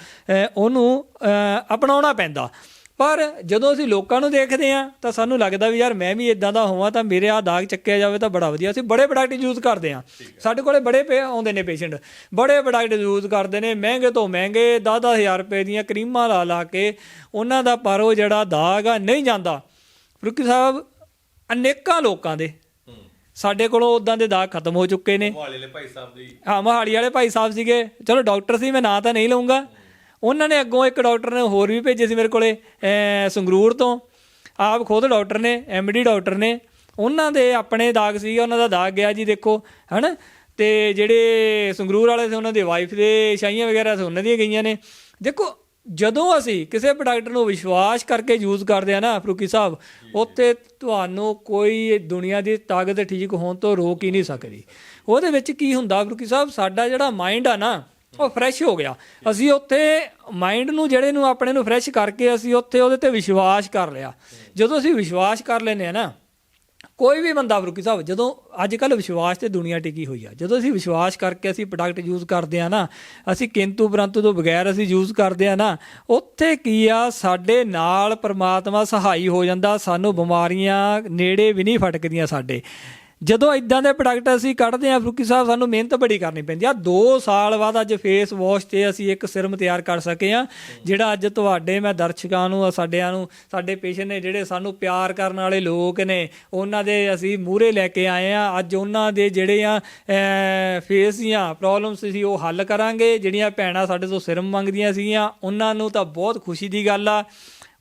ਉਹਨੂੰ ਅਪਣਾਉਣਾ ਪੈਂਦਾ। ਪਰ ਜਦੋਂ ਅਸੀਂ ਲੋਕਾਂ ਨੂੰ ਦੇਖਦੇ ਆ ਤਾਂ ਸਾਨੂੰ ਲੱਗਦਾ ਵੀ ਯਾਰ ਮੈਂ ਵੀ ਇਦਾਂ ਦਾ ਹੋਵਾਂ ਤਾਂ ਮੇਰੇ ਆ ਦਾਗ ਚੱਕਿਆ ਜਾਵੇ ਤਾਂ ਬੜਾ ਵਧੀਆ। ਅਸੀਂ ਬੜੇ ਪ੍ਰੋਡਕਟ ਯੂਜ਼ ਕਰਦੇ ਆ ਸਾਡੇ ਕੋਲੇ ਬੜੇ ਪੇ ਆਉਂਦੇ ਨੇ ਪੇਸ਼ੈਂਟ ਬੜੇ ਪ੍ਰੋਡਕਟ ਯੂਜ਼ ਕਰਦੇ ਨੇ ਮਹਿੰਗੇ ਤੋਂ ਮਹਿੰਗੇ 10-10000 ਰੁਪਏ ਦੀਆਂ ਕਰੀਮਾਂ ਲਾ ਲਾ ਕੇ ਉਹਨਾਂ ਦਾ ਪਰ ਉਹ ਜਿਹੜਾ ਦਾਗ ਆ ਨਹੀਂ ਜਾਂਦਾ। ਫਰੂਕੀ ਸਾਹਿਬ ਅਨੇਕਾਂ ਲੋਕਾਂ ਦੇ ਸਾਡੇ ਕੋਲੋਂ ਉਦਾਂ ਦੇ ਦਾਗ ਖਤਮ ਹੋ ਚੁੱਕੇ ਨੇ। ਮੋਹਾਲੀ ਵਾਲੇ ਭਾਈ ਸਾਹਿਬ ਦੀ। ਹਾਂ ਮਹਾੜੀ ਵਾਲੇ ਭਾਈ ਸਾਹਿਬ ਸੀਗੇ। ਚਲੋ ਡਾਕਟਰ ਸੀ ਮੈਂ ਨਾਂ ਤਾਂ ਨਹੀਂ ਲਵਾਂਗਾ ਉਹਨਾਂ ਨੇ ਅੱਗੋਂ ਇੱਕ ਡਾਕਟਰ ਨੇ ਹੋਰ ਵੀ ਭੇਜੇ ਸੀ ਮੇਰੇ ਕੋਲੇ ਸੰਗਰੂਰ ਤੋਂ। ਆਪ ਖੁਦ ਡਾਕਟਰ ਨੇ ਐਮਡੀ ਡਾਕਟਰ ਨੇ। ਉਹਨਾਂ ਦੇ ਆਪਣੇ ਦਾਗ ਸੀ ਉਹਨਾਂ ਦਾ ਦਾਗ ਗਿਆ ਜੀ ਦੇਖੋ ਹਨਾ? ਤੇ ਜਿਹੜੇ ਸੰਗਰੂਰ ਵਾਲੇ ਸੀ ਉਹਨਾਂ ਦੀ ਵਾਈਫ ਦੇ ਛਾਈਆਂ ਵਗੈਰਾ ਸੀ ਉਹਨਾਂ ਦੀਆਂ ਗਈਆਂ ਨੇ। ਦੇਖੋ ਜਦੋਂ ਅਸੀਂ ਕਿਸੇ ਪ੍ਰੋਡਕਟ ਨੂੰ ਵਿਸ਼ਵਾਸ ਕਰਕੇ ਯੂਜ਼ ਕਰਦੇ ਆ ਨਾ ਫਰੂਕੀ ਸਾਹਿਬ ਉੱਥੇ ਤੁਹਾਨੂੰ ਕੋਈ ਦੁਨੀਆ ਦੀ ਤਾਕਤ ਠੀਕ ਹੋਣ ਤੋਂ ਰੋਕ ਹੀ ਨਹੀਂ ਸਕਦੀ। ਉਹਦੇ ਵਿੱਚ ਕੀ ਹੁੰਦਾ ਫਰੂਕੀ ਸਾਹਿਬ ਸਾਡਾ ਜਿਹੜਾ ਮਾਈਂਡ ਆ ਨਾ ਉਹ ਫਰੈਸ਼ ਹੋ ਗਿਆ। ਅਸੀਂ ਉੱਥੇ ਮਾਈਂਡ ਨੂੰ ਜਿਹੜੇ ਨੂੰ ਆਪਣੇ ਨੂੰ ਫਰੈਸ਼ ਕਰਕੇ ਅਸੀਂ ਉੱਥੇ ਉਹਦੇ ਤੇ ਵਿਸ਼ਵਾਸ ਕਰ ਲਿਆ। ਜਦੋਂ ਅਸੀਂ ਵਿਸ਼ਵਾਸ ਕਰ ਲੈਨੇ ਆ ਨਾ ਕੋਈ ਵੀ ਬੰਦਾ ਫਰੂਕੀ ਸਾਹਿਬ, ਜਦੋਂ ਅੱਜ ਕੱਲ ਵਿਸ਼ਵਾਸ ਤੇ ਦੁਨੀਆ ਟਿਕੀ ਹੋਈ ਆ। ਜਦੋਂ ਅਸੀਂ ਵਿਸ਼ਵਾਸ ਕਰਕੇ ਅਸੀਂ ਪ੍ਰੋਡਕਟ ਯੂਜ਼ ਕਰਦੇ ਆ ਨਾ, ਅਸੀਂ ਕਿੰਤੂ ਪਰੰਤੂ ਤੋਂ ਬਗੈਰ ਅਸੀਂ ਯੂਜ਼ ਕਰਦੇ ਆ ਨਾ, ਉੱਥੇ ਕੀ ਆ, ਸਾਡੇ ਨਾਲ ਪਰਮਾਤਮਾ ਸਹਾਈ ਹੋ ਜਾਂਦਾ, ਸਾਨੂੰ ਬਿਮਾਰੀਆਂ ਨੇੜੇ ਵੀ ਨਹੀਂ ਫਟਕਦੀਆਂ ਸਾਡੇ। ਜਦੋਂ ਇਦਾਂ ਦੇ ਪ੍ਰੋਡਕਟ ਅਸੀਂ ਕੱਢਦੇ ਆ ਫਰੂਕੀ ਸਾਹਿਬ, ਸਾਨੂੰ ਮਿਹਨਤ ਬੜੀ ਕਰਨੀ ਪੈਂਦੀ ਆ। 2 ਸਾਲ ਬਾਅਦ ਅੱਜ ਫੇਸ ਵਾਸ਼ ਤੇ ਅਸੀਂ ਇੱਕ ਸਿਰਮ ਤਿਆਰ ਕਰ ਸਕੇ ਆ ਜਿਹੜਾ ਅੱਜ ਤੁਹਾਡੇ, ਮੈਂ ਦਰਸ਼ਕਾਂ ਨੂੰ, ਸਾਡਿਆਂ ਨੂੰ, ਸਾਡੇ ਪੇਸ਼ੈਂਟ ਨੇ ਜਿਹੜੇ ਸਾਨੂੰ ਪਿਆਰ ਕਰਨ ਵਾਲੇ ਲੋਕ ਨੇ, ਉਹਨਾਂ ਦੇ ਅਸੀਂ ਮੂਹਰੇ ਲੈ ਕੇ ਆਏ ਆ ਅੱਜ ਉਹਨਾਂ ਦੇ ਜਿਹੜੇ ਆ ਫੇਸ ਦੀਆਂ ਪ੍ਰੋਬਲਮਸ ਸੀ, ਉਹ ਹੱਲ ਕਰਾਂਗੇ। ਜਿਹੜੀਆਂ ਭੈਣਾਂ ਸਾਡੇ ਤੋਂ ਸਿਰਮ ਮੰਗਦੀਆਂ ਸੀਗੀਆਂ, ਉਹਨਾਂ ਨੂੰ ਤਾਂ ਬਹੁਤ ਖੁਸ਼ੀ ਦੀ ਗੱਲ ਆ।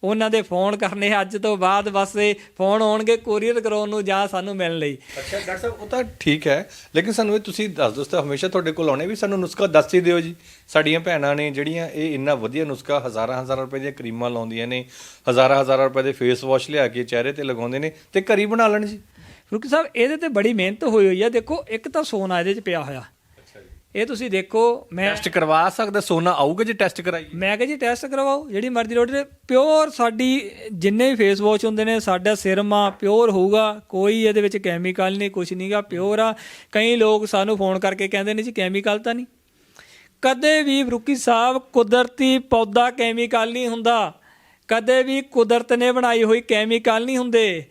ਉਹਨਾਂ ਦੇ ਫੋਨ ਕਰਨੇ ਅੱਜ ਤੋਂ ਬਾਅਦ ਬਸ ਇਹ ਫੋਨ ਆਉਣਗੇ ਕੋਰੀਅਰ ਕਰਾਉਣ ਨੂੰ ਜਾਂ ਸਾਨੂੰ ਮਿਲਣ ਲਈ। ਅੱਛਾ ਡਾਕਟਰ ਸਾਹਿਬ ਉਹ ਤਾਂ ਠੀਕ ਹੈ। ਲੇਕਿਨ ਸਾਨੂੰ ਇਹ ਤੁਸੀਂ ਦੱਸ ਦੋ ਤਾਂ ਹਮੇਸ਼ਾ ਤੁਹਾਡੇ ਕੋਲ ਆਉਣੇ ਵੀ ਸਾਨੂੰ ਨੁਸਖਾ ਦੱਸ ਹੀ ਦਿਓ ਜੀ। ਸਾਡੀਆਂ ਭੈਣਾਂ ਨੇ ਜਿਹੜੀਆਂ ਇਹ ਇੰਨਾ ਵਧੀਆ ਨੁਸਖਾ ਹਜ਼ਾਰਾਂ ਹਜ਼ਾਰਾਂ ਰੁਪਏ ਦੀਆਂ ਕਰੀਮਾਂ ਲਾਉਂਦੀਆਂ ਨੇ ਹਜ਼ਾਰਾਂ ਹਜ਼ਾਰਾਂ ਰੁਪਏ ਦੇ ਫੇਸ ਵਾਸ਼ ਲਿਆ ਕੇ ਚਿਹਰੇ ਤੇ ਲਗਾਉਂਦੇ ਨੇ ਤੇ ਘਰੀ ਬਣਾ ਲੈਣ ਜੀ। ਫਰੂਕੀ ਸਾਹਿਬ ਇਹਦੇ ਤੇ ਬੜੀ ਮਿਹਨਤ ਹੋਈ ਹੋਈ ਆ। ਦੇਖੋ ਇੱਕ ਤਾਂ ਸੋਨਾ ਇਹਦੇ 'ਚ ਪਿਆ ਹੋਇਆ। ਇਹ ਤੁਸੀਂ ਦੇਖੋ ਮੈਂ ਟੈਸਟ ਕਰਵਾ ਸਕਦਾ ਸੋਨਾ ਆਊਗਾ ਜੇ ਟੈਸਟ ਕਰਾਈਏ। ਮੈਂ ਕਿਹਾ ਜੀ ਟੈਸਟ ਕਰਵਾਓ ਜਿਹੜੀ ਮਰਜ਼ੀ ਲੋੜ ਤੇ ਪਿਓਰ ਸਾਡੀ ਜਿੰਨੇ ਵੀ ਫੇਸ ਵਾਸ਼ ਹੁੰਦੇ ਨੇ ਸਾਡਾ ਸਿਰਮ ਆ ਪਿਓਰ ਹੋਊਗਾ ਕੋਈ ਇਹਦੇ ਵਿੱਚ ਕੈਮੀਕਲ ਨਹੀਂ ਕੁਝ ਨਹੀਂਗਾ ਪਿਓਰ ਆ। ਕਈ ਲੋਕ ਸਾਨੂੰ ਫੋਨ ਕਰਕੇ ਕਹਿੰਦੇ ਨੇ ਜੀ ਕੈਮੀਕਲ ਤਾਂ ਨਹੀਂ। ਕਦੇ ਵੀ ਰੁਕੀ ਸਾਹਿਬ ਕੁਦਰਤੀ ਪੌਦਾ ਕੈਮੀਕਲ ਨਹੀਂ ਹੁੰਦਾ। ਕਦੇ ਵੀ ਕੁਦਰਤ ਨੇ ਬਣਾਈ ਹੋਈ ਕੈਮੀਕਲ ਨਹੀਂ ਹੁੰਦੇ।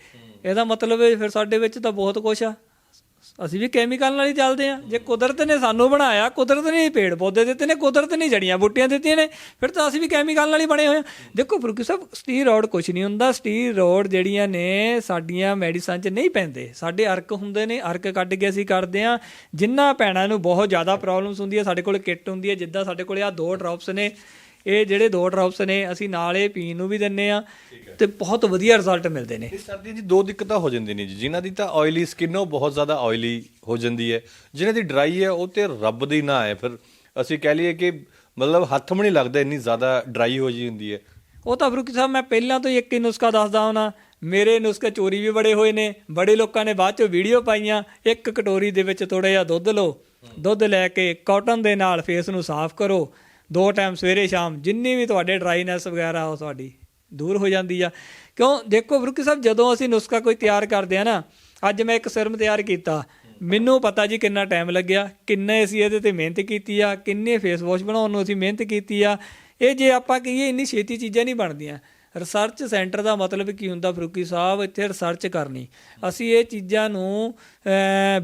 ਇਹਦਾ ਮਤਲਬ ਹੈ ਫਿਰ ਸਾਡੇ ਵਿੱਚ ਤਾਂ ਬਹੁਤ ਕੁਝ ਆ। ਅਸੀਂ ਵੀ ਕੈਮੀਕਲ ਨਾਲ ਹੀ ਚੱਲਦੇ ਆ ਜੇ ਕੁਦਰਤ ਨੇ ਸਾਨੂੰ ਬਣਾਇਆ, ਕੁਦਰਤ ਨੇ ਹੀ ਪੇੜ ਪੌਦੇ ਦਿੱਤੇ ਨੇ, ਕੁਦਰਤ ਨੇ ਜੜੀਆਂ ਬੂਟੀਆਂ ਦਿੱਤੀਆਂ ਨੇ, ਫਿਰ ਤਾਂ ਅਸੀਂ ਵੀ ਕੈਮੀਕਲ ਨਾਲ ਹੀ ਬਣੇ ਹੋਏ ਆ ਦੇਖੋ ਫਰੂਕੀ ਸਾਹਿਬ ਸਟੀਰੋਇਡ ਕੁਝ ਨਹੀਂ ਹੁੰਦਾ। ਸਟੀਰੋਇਡ ਜਿਹੜੀਆਂ ਨੇ, ਸਾਡੀਆਂ ਮੈਡੀਸਨ 'ਚ ਨਹੀਂ ਪੈਂਦੇ। ਸਾਡੇ ਅਰਕ ਹੁੰਦੇ ਨੇ, ਅਰਕ ਕੱਢ ਕੇ ਅਸੀਂ ਕਰਦੇ ਆ ਜਿੰਨਾ ਭੈਣਾਂ ਨੂੰ ਬਹੁਤ ਜ਼ਿਆਦਾ ਪ੍ਰੋਬਲਮਸ ਹੁੰਦੀਆਂ, ਸਾਡੇ ਕੋਲ ਕਿੱਟ ਹੁੰਦੀ ਹੈ। ਜਿੱਦਾਂ ਸਾਡੇ ਕੋਲ ਆ ਦੋ ਡ੍ਰੌਪਸ ਨੇ ਇਹ ਜਿਹੜੇ ਦੋ ਡ੍ਰੌਪਸ ਨੇ ਅਸੀਂ ਨਾਲ ਇਹ ਪੀਣ ਨੂੰ ਵੀ ਦਿੰਨੇ ਆ ਤੇ ਬਹੁਤ ਵਧੀਆ ਰਿਜ਼ਲਟ ਮਿਲਦੇ ਨੇ। ਇਸ ਸਰਦੀਆਂ 'ਚ ਦੋ ਦਿੱਕਤਾਂ ਹੋ ਜਾਂਦੀਆਂ ਨੇ ਜੀ। ਜਿਨ੍ਹਾਂ ਦੀ ਤਾਂ ਆਇਲੀ ਸਕਿਨ ਉਹ ਬਹੁਤ ਜ਼ਿਆਦਾ ਆਇਲੀ ਹੋ ਜਾਂਦੀ ਹੈ। ਜਿਨ੍ਹਾਂ ਦੀ ਡਰਾਈ ਹੈ ਉਹ ਤੇ ਰੱਬ ਦੀ ਨਾ ਹੈ। ਫਿਰ ਅਸੀਂ ਕਹਿ ਲਈਏ ਕਿ ਮਤਲਬ ਹੱਥ ਵੀ ਨਹੀਂ ਲੱਗਦਾ ਇੰਨੀ ਜ਼ਿਆਦਾ ਡਰਾਈ ਹੋ ਜੀ ਹੁੰਦੀ ਹੈ। ਉਹ ਤਾਂ ਫਰੂਕੀ ਸਾਹਿਬ ਮੈਂ ਪਹਿਲਾਂ ਤੋਂ ਹੀ ਇੱਕ ਹੀ ਨੁਸਖਾ ਦੱਸਦਾ ਹਾਂ ਮੇਰੇ ਨੁਸਖੇ ਚੋਰੀ ਵੀ ਬੜੇ ਹੋਏ ਨੇ। ਬੜੇ ਲੋਕਾਂ ਨੇ ਬਾਅਦ ਚੋਂ ਵੀਡੀਓ ਪਾਈਆਂ। ਇੱਕ ਕਟੋਰੀ ਦੇ ਵਿੱਚ ਥੋੜਾ ਜਿਹਾ ਦੁੱਧ ਲਓ। ਦੁੱਧ ਲੈ ਕੇ ਕਾਟਨ ਦੇ ਨਾਲ ਫੇਸ ਨੂੰ ਸਾਫ਼ ਕਰੋ। ਦੋ ਟਾਈਮ ਸਵੇਰੇ ਸ਼ਾਮ ਜਿੰਨੀ ਵੀ ਤੁਹਾਡੇ ਡਰਾਈਨੈਸ ਵਗੈਰਾ ਉਹ ਤੁਹਾਡੀ ਦੂਰ ਹੋ ਜਾਂਦੀ ਆ। ਕਿਉਂ? ਦੇਖੋ ਫਰੂਕੀ ਸਾਹਿਬ, ਜਦੋਂ ਅਸੀਂ ਨੁਸਖਾ ਕੋਈ ਤਿਆਰ ਕਰਦੇ ਆ ਨਾ, ਅੱਜ ਮੈਂ ਇੱਕ ਸਿਰਮ ਤਿਆਰ ਕੀਤਾ। ਮੈਨੂੰ ਪਤਾ ਜੀ ਕਿੰਨਾ ਟਾਈਮ ਲੱਗਿਆ, ਕਿੰਨੇ ਅਸੀਂ ਇਹਦੇ ਤੇ ਮਿਹਨਤ ਕੀਤੀ ਆ, ਕਿੰਨੇ ਫੇਸ ਵਾਸ਼ ਬਣਾਉਣ ਨੂੰ ਅਸੀਂ ਮਿਹਨਤ ਕੀਤੀ ਆ। ਇਹ ਜੇ ਆਪਾਂ ਕਹੀਏ, ਇੰਨੀ ਛੇਤੀ ਚੀਜ਼ਾਂ ਨਹੀਂ ਬਣਦੀਆਂ। ਰਿਸਰਚ ਸੈਂਟਰ ਦਾ ਮਤਲਬ ਕੀ ਹੁੰਦਾ ਫਰੂਕੀ ਸਾਹਿਬ? ਇੱਥੇ ਰਿਸਰਚ ਕਰਨੀ। ਅਸੀਂ ਇਹ ਚੀਜ਼ਾਂ ਨੂੰ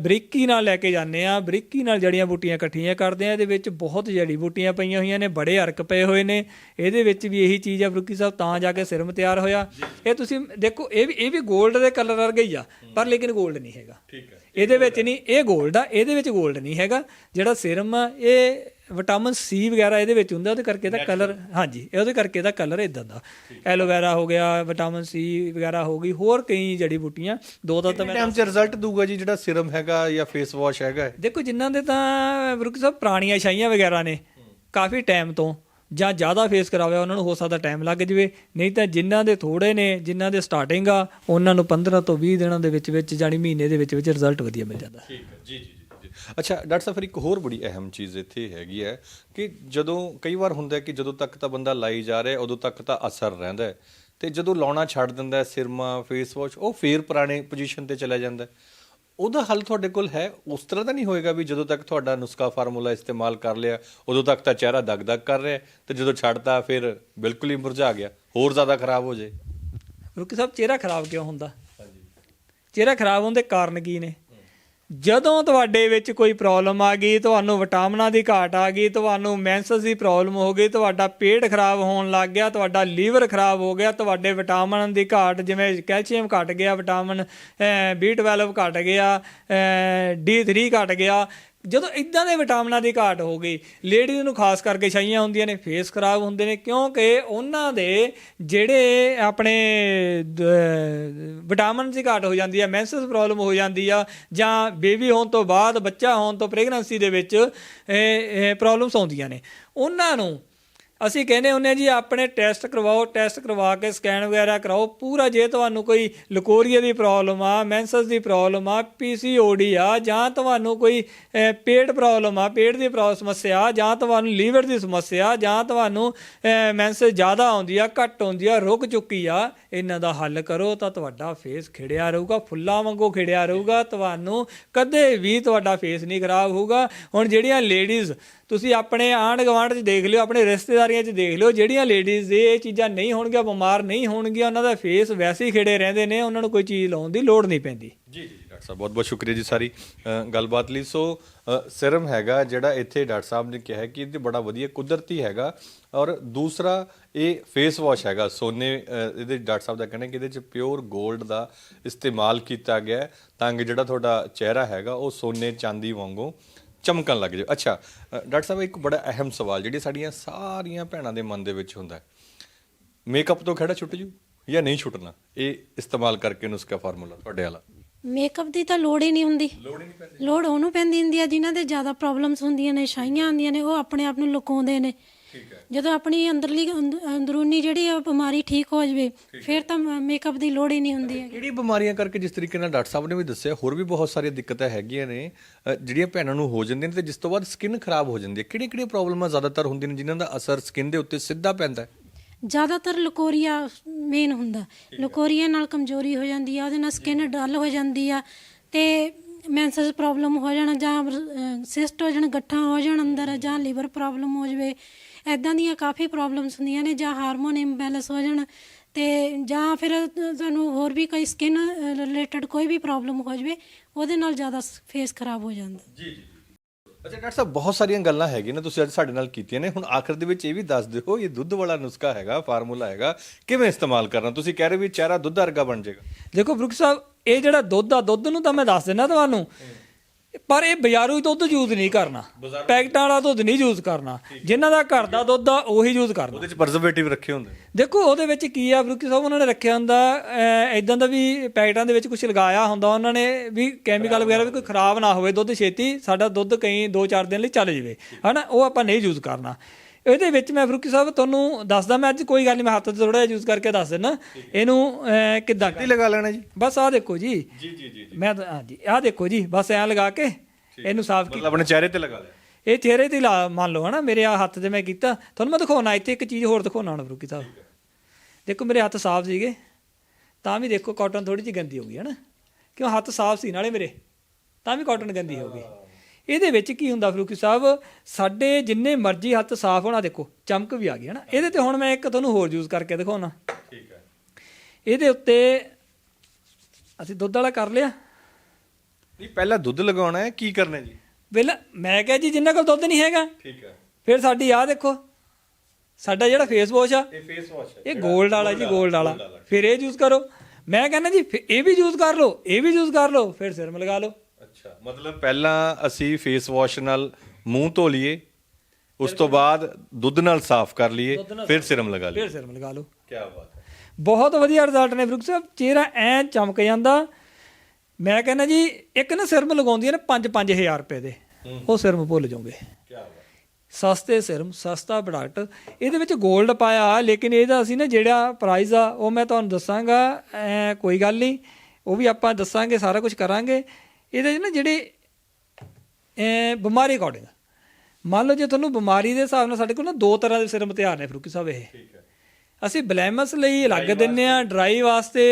ਬਰੀਕੀ ਨਾਲ ਲੈ ਕੇ ਜਾਂਦੇ ਆ ਬਰੀਕੀ ਨਾਲ ਜੜੀਆਂ ਬੂਟੀਆਂ ਇਕੱਠੀਆਂ ਕਰਦੇ ਆ ਇਹਦੇ ਵਿੱਚ ਬਹੁਤ ਜੜੀ ਬੂਟੀਆਂ ਪਈਆਂ ਹੋਈਆਂ ਨੇ ਬੜੇ ਅਰਕ ਪਏ ਹੋਏ ਨੇ। ਇਹਦੇ ਵਿੱਚ ਵੀ ਇਹੀ ਚੀਜ਼ ਆ ਫਰੂਕੀ ਸਾਹਿਬ ਤਾਂ ਜਾ ਕੇ ਸਿਰਮ ਤਿਆਰ ਹੋਇਆ। ਇਹ ਤੁਸੀਂ ਦੇਖੋ ਇਹ ਵੀ ਇਹ ਵੀ 골ਡ ਦੇ ਕਲਰ ਵਰਗੇ ਹੀ ਆ ਪਰ ਲੇਕਿਨ 골ਡ ਨਹੀਂ ਹੈਗਾ। ਠੀਕ ਹੈ। ਇਹਦੇ ਵਿੱਚ ਨਹੀਂ ਇਹ 골ਡ ਆ ਇਹਦੇ ਵਿੱਚ 골ਡ ਨਹੀਂ ਹੈਗਾ। ਜਿਹੜਾ ਸਿਰਮ ਆ ਇਹ ਵਿਟਾਮਿਨ ਸੀ ਵਗੈਰਾ ਇਹਦੇ ਵਿੱਚ ਹੁੰਦਾ ਉਹਦੇ ਕਰਕੇ ਦਾ ਕਲਰ ਹਾਂਜੀ ਉਹਦੇ ਕਰਕੇ ਦਾ ਕਲਰ ਇਦਾਂ ਦਾ। ਐਲੋਵੇਰਾ ਹੋ। ਗਿਆ ਵਿਟਾਮਿਨ ਸੀ ਵਗੈਰਾ ਹੋ ਗਈ ਹੋਰ ਕਈ ਜੜੀ ਬੂਟੀਆਂ ਦੋ ਦਾ ਤਾਂ ਮੈਂ ਟਾਈਮ 'ਚ ਰਿਜ਼ਲਟ ਦੂਗਾ ਜੀ ਜਿਹੜਾ ਸਿਰਮ ਹੈਗਾ ਜਾਂ ਫੇਸ ਵਾਸ਼ ਹੈਗਾ ਦੇਖੋ ਜਿਨ੍ਹਾਂ ਦੇ ਤਾਂ ਬਰੁਕ ਸਾਹਿਬ ਪੁਰਾਣੀਆਂ ਛਾਈਆਂ ਵਗੈਰਾ ਨੇ ਕਾਫੀ ਟਾਈਮ ਤੋਂ ਜਾਂ ਜ਼ਿਆਦਾ ਫੇਸ ਕਰਾਇਆ ਉਹਨਾਂ ਨੂੰ ਹੋ ਸਕਦਾ ਟਾਈਮ ਲੱਗ ਜਵੇ। ਨਹੀਂ ਤਾਂ ਜਿਨ੍ਹਾਂ ਦੇ ਥੋੜੇ ਨੇ ਜਿਨ੍ਹਾਂ ਦੇ ਸਟਾਰਟਿੰਗ ਆ ਉਹਨਾਂ ਨੂੰ 15 ਤੋਂ 20 ਦਿਨਾਂ ਦੇ ਵਿੱਚ ਵਿੱਚ ਜਾਨੀ ਮਹੀਨੇ ਦੇ ਵਿੱਚ ਵਿੱਚ ਰਿਜ਼ਲਟ ਵਧੀਆ ਮਿਲ ਜਾਂਦਾ। ਠੀਕ ਹੈ ਜੀ ਜੀ। ਅੱਛਾ ਡਾਕਟਰ ਸਾਹਿਬ ਫਿਰ ਇੱਕ ਹੋਰ ਬੜੀ ਅਹਿਮ ਚੀਜ਼ ਇੱਥੇ ਹੈਗੀ ਹੈ ਕਿ ਜਦੋਂ ਕਈ ਵਾਰ ਹੁੰਦਾ ਹੈ ਕਿ ਜਦੋਂ ਤੱਕ ਤਾਂ ਬੰਦਾ ਲਾਈ ਜਾ ਰਿਹਾ ਉਦੋਂ ਤੱਕ ਤਾਂ ਅਸਰ ਰਹਿੰਦਾ ਤੇ ਜਦੋਂ ਲਾਉਣਾ ਛੱਡ ਦਿੰਦਾ ਸਿਰਮਾ ਫੇਸ ਵਾਸ਼ ਉਹ ਫੇਰ ਪੁਰਾਣੇ ਪੋਜੀਸ਼ਨ ਤੇ ਚਲਾ ਜਾਂਦਾ। ਉਹਦਾ ਹੱਲ ਤੁਹਾਡੇ ਕੋਲ ਹੈ? ਉਸ ਤਰ੍ਹਾਂ ਤਾਂ ਨਹੀਂ ਹੋਏਗਾ ਵੀ ਜਦੋਂ ਤੱਕ ਤੁਹਾਡਾ ਨੁਸਖਾ ਫਾਰਮੂਲਾ ਇਸਤੇਮਾਲ ਕਰ ਲਿਆ ਉਦੋਂ ਤੱਕ ਤਾਂ ਚਿਹਰਾ ਦਗ-ਦਗ ਕਰ ਰਿਹਾ ਤੇ ਜਦੋਂ ਛੱਡਤਾ ਫਿਰ ਬਿਲਕੁਲ ਹੀ ਮੁਰਝਾ ਗਿਆ ਹੋਰ ਜ਼ਿਆਦਾ ਖਰਾਬ ਹੋ ਜਾਏ। ਰੁਕੀ ਸਾਹਿਬ ਚਿਹਰਾ ਖਰਾਬ ਕਿਉਂ ਹੁੰਦਾ? ਚਿਹਰਾ ਖਰਾਬ ਹੋਣ ਦੇ ਕਾਰਨ ਕੀ ਨੇ? ਜਦੋਂ ਤੁਹਾਡੇ ਵਿੱਚ ਕੋਈ ਪ੍ਰੋਬਲਮ ਆ ਗਈ, ਤੁਹਾਨੂੰ ਵਿਟਾਮਿਨਾਂ ਦੀ ਘਾਟ ਆ ਗਈ, ਤੁਹਾਨੂੰ ਮੈਂਸਸ ਦੀ ਪ੍ਰੋਬਲਮ ਹੋ ਗਈ, ਤੁਹਾਡਾ ਪੇਟ ਖਰਾਬ ਹੋਣ ਲੱਗ ਗਿਆ, ਤੁਹਾਡਾ ਲੀਵਰ ਖਰਾਬ ਹੋ ਗਿਆ, ਤੁਹਾਡੇ ਵਿਟਾਮਿਨ ਦੀ ਘਾਟ ਜਿਵੇਂ ਕੈਲਸ਼ੀਅਮ ਘਟ ਗਿਆ, ਵਿਟਾਮਿਨ B12 ਘਟ ਗਿਆ D3 ਘਟ ਗਿਆ ਜਦੋਂ ਇਦਾਂ ਦੇ ਵਿਟਾਮਿਨਾਂ ਦੀ ਘਾਟ ਹੋ ਗਈ, ਲੇਡੀਜ਼ ਨੂੰ ਖਾਸ ਕਰਕੇ ਛਾਈਆਂ ਹੁੰਦੀਆਂ ਨੇ ਫੇਸ ਖਰਾਬ ਹੁੰਦੇ ਨੇ, ਕਿਉਂਕਿ ਉਹਨਾਂ ਦੇ ਜਿਹੜੇ ਆਪਣੇ ਦ- ਵਿਟਾਮਿਨ ਦੀ ਘਾਟ ਹੋ ਜਾਂਦੀ ਹੈ ਮੈਂਸਸ ਪ੍ਰੋਬਲਮ ਹੋ ਜਾਂਦੀ ਆ, ਜਾਂ ਬੇਬੀ ਹੋਣ ਤੋਂ ਬਾਅਦ, ਬੱਚਾ ਹੋਣ ਤੋਂ ਪ੍ਰੈਗਨੈਂਸੀ ਦੇ ਵਿੱਚ ਪ੍ਰੋਬਲਮਸ ਆਉਂਦੀਆਂ ਨੇ। ਉਹਨਾਂ ਨੂੰ ਅਸੀਂ ਕਹਿੰਦੇ ਹੁੰਦੇ ਹਾਂ ਜੀ, ਆਪਣੇ ਟੈਸਟ ਕਰਵਾਓ ਟੈਸਟ ਕਰਵਾ ਕੇ ਸਕੈਨ ਵਗੈਰਾ ਕਰਾਓ। ਪੂਰਾ ਜੇ ਤੁਹਾਨੂੰ ਕੋਈ ਲਕੋਰੀਆ ਦੀ ਪ੍ਰੋਬਲਮ ਆ ਮੈਂਸਸ ਦੀ ਪ੍ਰੋਬਲਮ ਆ ਪੀਸੀਓਡੀ ਆ, ਜਾਂ ਤੁਹਾਨੂੰ ਕੋਈ ਪੇਟ ਪ੍ਰੋਬਲਮ ਆ, ਪੇਟ ਦੀ ਪ੍ਰੋ ਸਮੱਸਿਆ ਜਾਂ ਤੁਹਾਨੂੰ ਲੀਵਰ ਦੀ ਸਮੱਸਿਆ ਜਾਂ ਤੁਹਾਨੂੰ ਮੈਂਸਸ ਜ਼ਿਆਦਾ ਆਉਂਦੀ ਆ, ਘੱਟ ਆਉਂਦੀ ਆ, ਰੁਕ ਚੁੱਕੀ ਆ, ਇਹਨਾਂ ਦਾ ਹੱਲ ਕਰੋ ਤਾਂ ਤੁਹਾਡਾ ਫੇਸ ਖਿੜਿਆ ਰਹੂਗਾ, ਫੁੱਲਾਂ ਵਾਂਗੂ ਖਿੜਿਆ ਰਹੂਗਾ, ਤੁਹਾਨੂੰ ਕਦੇ ਵੀ ਤੁਹਾਡਾ ਫੇਸ ਨਹੀਂ ਖਰਾਬ ਹੋਊਗਾ। ਹੁਣ ਜਿਹੜੀਆਂ ਲੇਡੀਜ਼ ਤੁਸੀਂ ਆਪਣੇ ਆਂਢ ਗੁਆਂਢ 'ਚ ਦੇਖ ਲਿਓ, ਆਪਣੇ ਰਿਸ਼ਤੇਦਾਰ ਰਿਸ਼ਤੇਦਾਰੀਆਂ 'ਚ ਦੇਖ ਲਿਓ, ਜਿਹੜੀਆਂ ਲੇਡੀਜ਼ ਦੇ ਇਹ ਚੀਜ਼ਾਂ ਨਹੀਂ ਹੋਣਗੀਆਂ, ਬਿਮਾਰ ਨਹੀਂ ਹੋਣਗੀਆਂ, ਉਹਨਾਂ ਦਾ ਫੇਸ ਵੈਸੇ ਹੀ ਖਿੜੇ ਰਹਿੰਦੇ ਨੇ, ਉਹਨਾਂ ਨੂੰ ਕੋਈ ਚੀਜ਼ ਲਾਉਣ ਦੀ ਲੋੜ ਨਹੀਂ ਪੈਂਦੀ। ਜੀ ਜੀ, ਡਾਕਟਰ ਸਾਹਿਬ, ਬਹੁਤ ਬਹੁਤ ਸ਼ੁਕਰੀਆ ਜੀ ਸਾਰੀ ਗੱਲਬਾਤ ਲਈ। ਸੋ ਸਿਰਮ ਹੈਗਾ ਜਿਹੜਾ ਇੱਥੇ ਡਾਕਟਰ ਸਾਹਿਬ ਨੇ ਕਿਹਾ ਕਿ ਇਹ ਬੜਾ ਵਧੀਆ ਕੁਦਰਤੀ ਹੈਗਾ। ਔਰ ਦੂਸਰਾ, ਇਹ ਫੇਸ ਵਾਸ਼ ਹੈਗਾ, ਸੋਨੇ ਇਹਦੇ ਡਾਕਟਰ ਸਾਹਿਬ ਦਾ ਕਹਿਣਾ ਕਿ ਇਹਦੇ ਚ ਪਿਓਰ 골ਡ ਦਾ ਇਸਤੇਮਾਲ ਕੀਤਾ ਗਿਆ ਤਾਂ ਕਿ ਜਿਹੜਾ ਤੁਹਾਡਾ ਚਿਹਰਾ ਹੈਗਾ, ਉਹ ਸੋਨੇ ਚਾਂਦੀ ਵਾਂਗੂ ਚਮਕਣ ਲੱਗ ਜਾਏ ਅੱਛਾ ਡਾਕਟਰ ਸਾਹਿਬ ਇੱਕ ਬੜਾ ਅਹਿਮ ਸਵਾਲ ਜਿਹੜੀ ਸਾਡੀਆਂ ਸਾਰੀਆਂ ਭੈਣਾਂ ਦੇ ਮਨ ਦੇ ਵਿੱਚ ਹੁੰਦਾ ਮੇਕਅਪ ਤੋਂ ਖੜਾ ਛੁੱਟ ਜੂ ਜਾਂ ਨਹੀਂ ਛੁੱਟਣਾ? ਇਹ ਇਸਤੇਮਾਲ ਕਰਕੇ ਨੁਸਖਾ ਫਾਰਮੂਲਾ ਤੁਹਾਡੇ ਵਾਲਾ। ਮੇਕਅਪ ਦੀ ਤਾਂ ਲੋੜ ਹੀ ਨਹੀਂ ਹੁੰਦੀ। ਲੋੜ ਹੀ ਨਹੀਂ ਪੈਂਦੀ। ਲੋੜ ਉਹਨੂੰ ਪੈਂਦੀ ਹੁੰਦੀ ਆ ਜਿਨ੍ਹਾਂ ਦੇ ਜ਼ਿਆਦਾ ਪ੍ਰੋਬਲਮਸ ਹੁੰਦੀਆਂ ਨੇ ਛਾਈਆਂ ਹੁੰਦੀਆਂ ਨੇ ਉਹ ਆਪਣੇ ਆਪ ਨੂੰ ਲੁਕਾਉਂਦੇ ਨੇ। ਠੀਕ ਹੈ। ਜਦੋਂ ਆਪਣੀ ਅੰਦਰਲੀ ਅੰਦ- ਅੰਦਰੂਨੀ ਜਿਹੜੀ ਆ ਬਿਮਾਰੀ ਠੀਕ ਹੋ ਜਾਵੇ ਫਿਰ ਤਾਂ ਮੇਕਅਪ ਦੀ ਲੋੜ ਹੀ ਨਹੀਂ ਹੁੰਦੀ ਹੈ ਕਿਹੜੀ ਬਿਮਾਰੀਆਂ ਕਰਕੇ ਜਿਸ ਤਰੀਕੇ ਨਾਲ ਡਾਕਟਰ ਸਾਹਿਬ ਨੇ ਵੀ ਦੱਸਿਆ ਹੋਰ ਵੀ ਬਹੁਤ ਸਾਰੀਆਂ ਦਿੱਕਤਾਂ ਹੈਗੀਆਂ ਨੇ ਅ, ਜਿਹੜੀਆਂ ਭੈਣਾਂ ਨੂੰ ਹੋ ਜਾਂਦੀਆਂ ਨੇ ਤੇ ਜਿਸ ਤੋਂ ਬਾਅਦ ਸਕਿਨ ਖਰਾਬ ਹੋ ਜਾਂਦੀ ਹੈ। ਕਿਹੜੀਆਂ ਕਿਹੜੀਆਂ ਪ੍ਰੋਬਲਮਾਂ ਜ਼ਿਆਦਾਤਰ ਹੁੰਦੀਆਂ ਨੇ ਜਿਨ੍ਹਾਂ ਦਾ ਅਸਰ ਸਕਿਨ ਦੇ ਉੱਤੇ ਸਿੱਧਾ ਪੈਂਦਾ ਹੈ? ਜ਼ਿਆਦਾਤਰ ਲਕੋਰੀਆ ਮੇਨ ਹੁੰਦਾ। ਲਕੋਰੀਆ ਨਾਲ ਕਮਜ਼ੋਰੀ ਹੋ ਜਾਂਦੀ ਆ ਉਹਦੇ ਨਾਲ ਸਕਿਨ ਡਲ ਹੋ ਜਾਂਦੀ ਆ ਤੇ ਮੈਂਸਸ ਪ੍ਰੋਬਲਮ ਹੋ ਜਾਣਾ ਜਾਂ ਸਿਸਟ ਹੋ ਜਾਣ ਗੱਠਾਂ ਹੋ ਜਾਣ ਅੰਦਰ ਜਾਂ ਲੀਵਰ ਪ੍ਰੋਬਲਮ ਹੋ ਜਾਵੇ। ਐਦਾਂ ਦੀਆਂ ਕਾਫੀ ਪ੍ਰੋਬਲਮਸ ਹੁੰਦੀਆਂ ਨੇ ਜਾਂ ਹਾਰਮੋਨ ਇੰਬੈਲੈਂਸ ਹੋ ਜਾਣ ਤੇ ਜਾਂ ਫਿਰ ਤੁਹਾਨੂੰ ਹੋਰ ਵੀ ਕੋਈ ਸਕਿਨ ਰਿਲੇਟਡ ਕੋਈ ਵੀ ਪ੍ਰੋਬਲਮ ਹੋ ਜਾਵੇ ਉਹਦੇ ਨਾਲ ਜ਼ਿਆਦਾ ਫੇਸ ਖਰਾਬ ਹੋ ਜਾਂਦਾ। ਜੀ ਜੀ ਅੱਛਾ ਡਾਕਟਰ ਸਾਹਿਬ ਬਹੁਤ ਸਾਰੀਆਂ ਗੱਲਾਂ ਹੈਗੀਆਂ ਨੇ ਤੁਸੀਂ ਅੱਜ ਸਾਡੇ ਨਾਲ ਕੀਤੀਆਂ ਨੇ। ਹੁਣ ਆਖਰ ਦੇ ਵਿੱਚ ਇਹ ਵੀ ਦੱਸ ਦਿਓ ਇਹ ਦੁੱਧ ਵਾਲਾ ਨੁਸਖਾ ਹੈਗਾ ਫਾਰਮੂਲਾ ਹੈਗਾ ਕਿਵੇਂ ਇਸਤੇਮਾਲ ਕਰਨਾ? ਤੁਸੀਂ ਕਹਿ ਰਹੇ ਵੀ ਚਿਹਰਾ ਦੁੱਧ ਵਰਗਾ ਬਣ ਜਾਏਗਾ। ਦੇਖੋ ਬਰੁਕ ਸਾਹਿਬ ਇਹ ਜਿਹੜਾ ਦੁੱਧ ਆ ਦੁੱਧ ਨੂੰ ਤਾਂ ਮੈਂ ਦੱਸ ਦਿੰਦਾ ਤੁਹਾਨੂੰ। ਪਰ ਇਹ ਬਾਜ਼ਾਰੂ ਦੁੱਧ ਯੂਜ਼ ਨਹੀਂ ਕਰਨਾ। ਪੈਕਟਾਂ ਵਾਲਾ ਦੁੱਧ ਨਹੀਂ ਯੂਜ਼ ਕਰਨਾ। ਜਿਨ੍ਹਾਂ ਦਾ ਘਰ ਦਾ ਦੁੱਧ ਆ ਉਹੀ ਯੂਜ਼ ਕਰਨਾ। ਉਹਦੇ ਚ ਪ੍ਰਜ਼ਰਵੇਟਿਵ ਰੱਖੇ ਹੁੰਦੇ ਨੇ। ਦੇਖੋ ਉਹਦੇ ਵਿੱਚ ਕੀ ਆ ਬਰੁਕੀ ਸਾਹਿਬ ਉਹਨਾਂ ਨੇ ਰੱਖਿਆ ਹੁੰਦਾ। ਐਦਾਂ ਦਾ ਵੀ ਪੈਕਟਾਂ ਦੇ ਵਿੱਚ ਕੁਝ ਲਗਾਇਆ ਹੁੰਦਾ ਉਹਨਾਂ ਨੇ ਵੀ ਕੈਮੀਕਲ ਵਗੈਰਾ ਵੀ ਕੋਈ ਖਰਾਬ ਨਾ ਹੋਵੇ ਦੁੱਧ ਛੇਤੀ ਸਾਡਾ ਦੁੱਧ ਕਈ 2-4 ਦਿਨ ਲਈ ਚੱਲ ਜਾਵੇ। ਹਨਾ ਉਹ ਆਪਾਂ ਨਹੀਂ ਯੂਜ਼ ਕਰਨਾ। ਇਹਦੇ ਵਿੱਚ ਮੈਂ ਫਰੂਕੀ ਸਾਹਿਬ ਤੁਹਾਨੂੰ ਦੱਸਦਾ ਮੈਂ ਅੱਜ ਕੋਈ ਗੱਲ ਨਹੀਂ ਮੈਂ ਹੱਥ 'ਚ ਥੋੜਾ ਜਿਹਾ ਯੂਜ਼ ਕਰਕੇ ਦੱਸ ਦਿੰਦਾ। ਇਹਨੂੰ ਕਿੱਦਾਂ ਕੀ ਲਗਾ ਲੈਣਾ ਜੀ। ਬਸ ਆਹ ਦੇਖੋ ਜੀ। ਜੀ ਜੀ ਜੀ ਮੈਂ ਤਾਂ- ਹਾਂਜੀ ਆਹ ਦੇਖੋ ਜੀ ਬਸ ਐਂ ਲਗਾ ਕੇ ਇਹਨੂੰ ਸਾਫ਼ ਮਤਲਬ ਆਪਣੇ ਚਿਹਰੇ ਤੇ ਲਗਾ ਲਿਆ। ਇਹ ਚਿਹਰੇ ਤੇ ਲਾ ਮੰਨ ਲਓ ਹਨਾ ਮੇਰੇ ਆ ਹੱਥ ਤੇ ਮੈਂ ਕੀਤਾ ਤੁਹਾਨੂੰ ਮੈਂ ਦਿਖਾਉਣਾ ਇੱਥੇ ਇੱਕ ਚੀਜ਼ ਹੋਰ ਦਿਖਾਉਣਾ ਹੁਣ ਫਰੂਕੀ ਸਾਹਿਬ। ਦੇਖੋ ਮੇਰੇ ਹੱਥ ਸਾਫ਼ ਸੀਗੇ ਤਾਂ ਵੀ ਦੇਖੋ ਕਾਟਨ ਥੋੜੀ ਜਿਹੀ ਗੰਦੀ ਹੋ ਗਈ ਹਨਾ। ਕਿਉਂ? ਹੱਥ ਸਾਫ਼ ਸੀ ਨਾਲੇ ਮੇਰੇ ਤਾਂ ਵੀ ਕਾਟਨ ਗੰਦੀ ਹੋ ਗਈ। ਇਹਦੇ ਵਿੱਚ ਕੀ ਹੁੰਦਾ ਫਰੂਕੀ ਸਾਹਿਬ? ਸਾਡੇ ਜਿੰਨੇ ਮਰਜ਼ੀ ਹੱਥ ਸਾਫ਼ ਹੋਣਾ ਦੇਖੋ ਚਮਕ ਵੀ ਆ ਗਈ ਹਨਾ ਇਹਦੇ ਤੇ ਹੁਣ ਮੈਂ ਇੱਕ ਤੁਹਾਨੂੰ ਹੋਰ ਯੂਜ਼ ਕਰਕੇ ਦਿਖਾਉਣਾ ਠੀਕ ਹੈ। ਇਹਦੇ ਉੱਤੇ ਅਸੀਂ ਦੁੱਧ ਵਾਲਾ ਕਰ ਲਿਆ। ਨਹੀਂ ਪਹਿਲਾਂ ਦੁੱਧ ਲਗਾਉਣਾ ਹੈ ਕੀ ਕਰਨਾ ਹੈ ਜੀ? ਵੇਲਾ ਮੈਂ ਕਿਹਾ ਜੀ ਜਿੰਨਾ ਕੋਲ ਦੁੱਧ ਨਹੀਂ ਹੈਗਾ ਠੀਕ ਹੈ। ਫਿਰ ਸਾਡੀ ਆਹ ਦੇਖੋ ਸਾਡਾ ਜਿਹੜਾ ਫੇਸ ਵਾਸ਼ ਆ ਇਹ ਫੇਸ ਵਾਸ਼ ਹੈ ਇਹ 골ਡ ਵਾਲਾ ਜੀ 골ਡ ਵਾਲਾ। ਫਿਰ ਇਹ ਯੂਜ਼ ਕਰੋ। ਮੈਂ ਕਹਿੰਦਾ ਜੀ ਇਹ ਵੀ ਯੂਜ਼ ਕਰ ਲਓ ਇਹ ਵੀ ਯੂਜ਼ ਕਰ ਲਓ ਫਿਰ ਸਿਰ ਮ ਲਗਾ ਲਓ। ਅੱਛਾ ਮਤਲਬ ਪਹਿਲਾਂ ਅਸੀਂ ਫੇਸ ਵਾਸ਼ ਨਾਲ ਮੂੰਹ ਧੋ ਲਈਏ ਉਸ ਤੋਂ ਬਾਅਦ ਦੁੱਧ ਨਾਲ ਸਾਫ਼ ਕਰ ਲਈਏ ਫਿਰ ਸਿਰਮ ਲਗਾ ਲਈਏ ਫਿਰ ਸਿਰ ਮ ਲਗਾ ਲਓ। ਕੀ ਬਾਤ ਹੈ। ਬਹੁਤ ਵਧੀਆ ਰਿਜ਼ਲਟ ਨੇ ਫਰੂਕ ਸਾਹਿਬ ਚਿਹਰਾ ਐ ਚਮਕ ਜਾਂਦਾ। ਮੈਂ ਕਹਿੰਦਾ ਜੀ ਇੱਕ ਨਾ ਸਿਰਮ ਲਗਾਉਂਦੀ ਨੇ 5-5000 ਰੁਪਏ ਦੇ ਉਹ ਸਿਰਮ ਭੁੱਲ ਜਾਓਗੇ। ਕੀ ਬਾਤ ਸਸਤੇ ਸਿਰਮ ਸਸਤਾ ਪ੍ਰੋਡਕਟ ਇਹਦੇ ਵਿੱਚ 골ਡ ਪਾਇਆ ਲੇਕਿਨ ਇਹਦਾ ਅਸੀਂ ਨਾ ਜਿਹੜਾ ਪ੍ਰਾਈਸ ਆ ਉਹ ਮੈਂ ਤੁਹਾਨੂੰ ਦੱਸਾਂਗਾ ਐਂ ਕੋਈ ਗੱਲ ਨਹੀਂ ਉਹ ਵੀ ਆਪਾਂ ਦੱਸਾਂਗੇ ਸਾਰਾ ਕੁਝ ਕਰਾਂਗੇ। ਇਹਦੇ ਨਾ ਜਿਹੜੇ ਐ ਬਿਮਾਰੀ ਅਕੋਰਡਿੰਗ ਮੰਨ ਲਓ ਜੇ ਤੁਹਾਨੂੰ ਬਿਮਾਰੀ ਦੇ ਹਿਸਾਬ ਨਾਲ ਸਾਡੇ ਕੋਲ ਨਾ ਦੋ ਤਰ੍ਹਾਂ ਦੇ ਸਿਰਮ ਤਿਆਰ ਨੇ ਫਰੂਕੀ ਸਾਹਿਬ ਇਹ। ਠੀਕ ਹੈ। ਅਸੀਂ ਬਲੈਮਸ ਲਈ ਅਲੱਗ ਦਿੰਨੇ ਆ ਡਰਾਈ ਵਾਸਤੇ।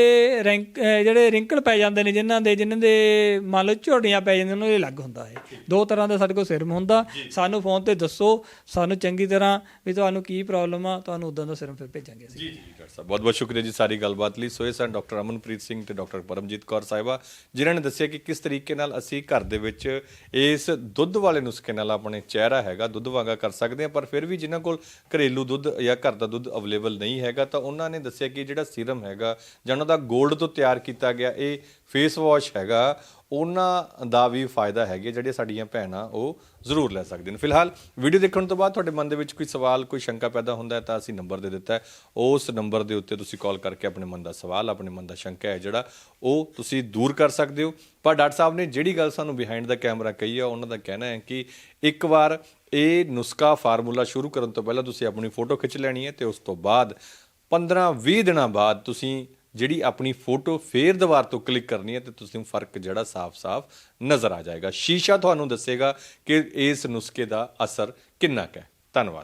ਰੈਂਕ ਜਿਹੜੇ ਰਿੰਕਲ ਪੈ ਜਾਂਦੇ ਨੇ ਜਿਨ੍ਹਾਂ ਦੇ ਜਿਨ੍ਹਾਂ ਦੇ ਮੰਨ ਲਓ ਝੋੜੀਆਂ ਪੈ ਜਾਂਦੀਆਂ ਉਹਨਾਂ ਲਈ ਅਲੱਗ ਹੁੰਦਾ ਹੈ। ਦੋ ਤਰ੍ਹਾਂ ਦਾ ਸਾਡੇ ਕੋਲ ਸਿਰਮ ਹੁੰਦਾ। ਸਾਨੂੰ ਫੋਨ ਤੇ ਦੱਸੋ ਸਾਨੂੰ ਚੰਗੀ ਤਰ੍ਹਾਂ ਵੀ ਤੁਹਾਨੂੰ ਕੀ ਪ੍ਰੋਬਲਮ ਆ ਤੁਹਾਨੂੰ ਉਦਾਂ ਦਾ ਸਿਰਮ ਫਿਰ ਭੇਜਾਂਗੇ ਅਸੀਂ। ਜੀ ਜੀ। ਡਾਕਟਰ ਸਾਹਿਬ, ਬਹੁਤ ਬਹੁਤ ਸ਼ੁਕਰੀਆ ਜੀ ਸਾਰੀ ਗੱਲਬਾਤ ਲਈ। ਸੋ ਇਹ ਸਨ ਡਾਕਟਰ ਅਮਨਪ੍ਰੀਤ ਸਿੰਘ ਤੇ ਡਾਕਟਰ ਪਰਮਜੀਤ ਕੌਰ ਸਾਹਿਬਾ, ਜਿਨ੍ਹਾਂ ਨੇ ਦੱਸਿਆ ਕਿ ਕਿਸ ਤਰੀਕੇ ਨਾਲ ਅਸੀਂ ਘਰ ਦੇ ਵਿੱਚ ਇਸ ਦੁੱਧ ਵਾਲੇ ਨੁਸਖੇ ਨਾਲ ਆਪਣੇ ਚਿਹਰਾ ਹੈਗਾ, ਦੁੱਧ ਵਾਂਗਾ ਕਰ ਸਕਦੇ ਹਾਂ, ਪਰ ਫਿਰ ਵੀ ਜਿਨ੍ਹਾਂ ਕੋਲ ਘਰੇਲੂ ਦੁੱਧ ਜਾਂ ਘਰ ਦਾ ਦੁੱਧ ਅਵੇਲੇਬਲ ਨਹੀਂ ਹੈਗਾ, ਤਾਂ ਉਹਨਾਂ ਨੇ ਦੱਸਿਆ ਕਿ ਜਿਹੜਾ ਸੀਰਮ ਹੈਗਾ ਜਾਂ ਉਹਨਾਂ ਦਾ 골ਡ ਤੋਂ ਤਿਆਰ ਕੀਤਾ ਗਿਆ, ਇਹ ਫੇਸ ਵਾਸ਼ ਹੈਗਾ, ਉਹਨਾਂ ਦਾ ਵੀ ਫਾਇਦਾ ਹੈਗੇ, ਜਿਹੜੇ ਸਾਡੀਆਂ ਭੈਣਾਂ ਉਹ ਜ਼ਰੂਰ ਲੈ ਸਕਦੇ ਨੇ। ਫਿਲਹਾਲ ਵੀਡੀਓ ਦੇਖਣ ਤੋਂ ਬਾਅਦ ਤੁਹਾਡੇ ਮਨ ਦੇ ਵਿੱਚ ਕੋਈ ਸਵਾਲ, ਕੋਈ ਸ਼ੰਕਾ ਪੈਦਾ ਹੁੰਦਾ ਹੈ ਤਾਂ ਅਸੀਂ ਨੰਬਰ ਦੇ ਦਿੱਤਾ ਹੈ। ਉਸ ਨੰਬਰ ਦੇ ਉੱਤੇ ਤੁਸੀਂ ਕਾਲ ਕਰਕੇ ਆਪਣੇ ਮਨ ਦਾ ਸਵਾਲ, ਆਪਣੇ ਮਨ ਦਾ ਸ਼ੰਕਾ ਹੈ ਜਿਹੜਾ, ਉਹ ਤੁਸੀਂ ਦੂਰ ਕਰ ਸਕਦੇ ਹੋ। ਪਰ ਡਾਕਟਰ ਸਾਹਿਬ ਨੇ ਜਿਹੜੀ ਗੱਲ ਸਾਨੂੰ ਬਿਹਾਈਂਡ ਦਾ ਕੈਮਰਾ ਕਹੀ ਆ, ਉਹਨਾਂ ਦਾ ਕਹਿਣਾ ਹੈ ਕਿ ਇੱਕ ਵਾਰ ਇਹ ਨੁਸਖਾ ਫਾਰਮੂਲਾ ਸ਼ੁਰੂ ਕਰਨ ਤੋਂ ਪਹਿਲਾਂ ਤੁਸੀਂ ਆਪਣੀ ਫੋਟੋ ਖਿੱਚ ਲੈਣੀ ਹੈ ਤੇ ਉਸ ਤੋਂ ਬਾਅਦ 15-20 ਦਿਨਾਂ ਬਾਅਦ ਤੁਸੀਂ ਜਿਹੜੀ ਆਪਣੀ ਫੋਟੋ ਫੇਰ ਦੁਬਾਰ ਤੋਂ ਕਲਿੱਕ ਕਰਨੀ ਹੈ ਤੇ ਤੁਸੀਂ ਫ਼ਰਕ ਜਿਹੜਾ ਸਾਫ਼-ਸਾਫ਼ ਨਜ਼ਰ ਆ ਜਾਏਗਾ। ਸ਼ੀਸ਼ਾ ਤੁਹਾਨੂੰ ਦੱਸੇਗਾ ਕਿ ਇਸ ਨੁਸਖੇ ਦਾ ਅਸਰ ਕਿੰਨਾ ਕੁ ਹੈ। ਧੰਨਵਾਦ।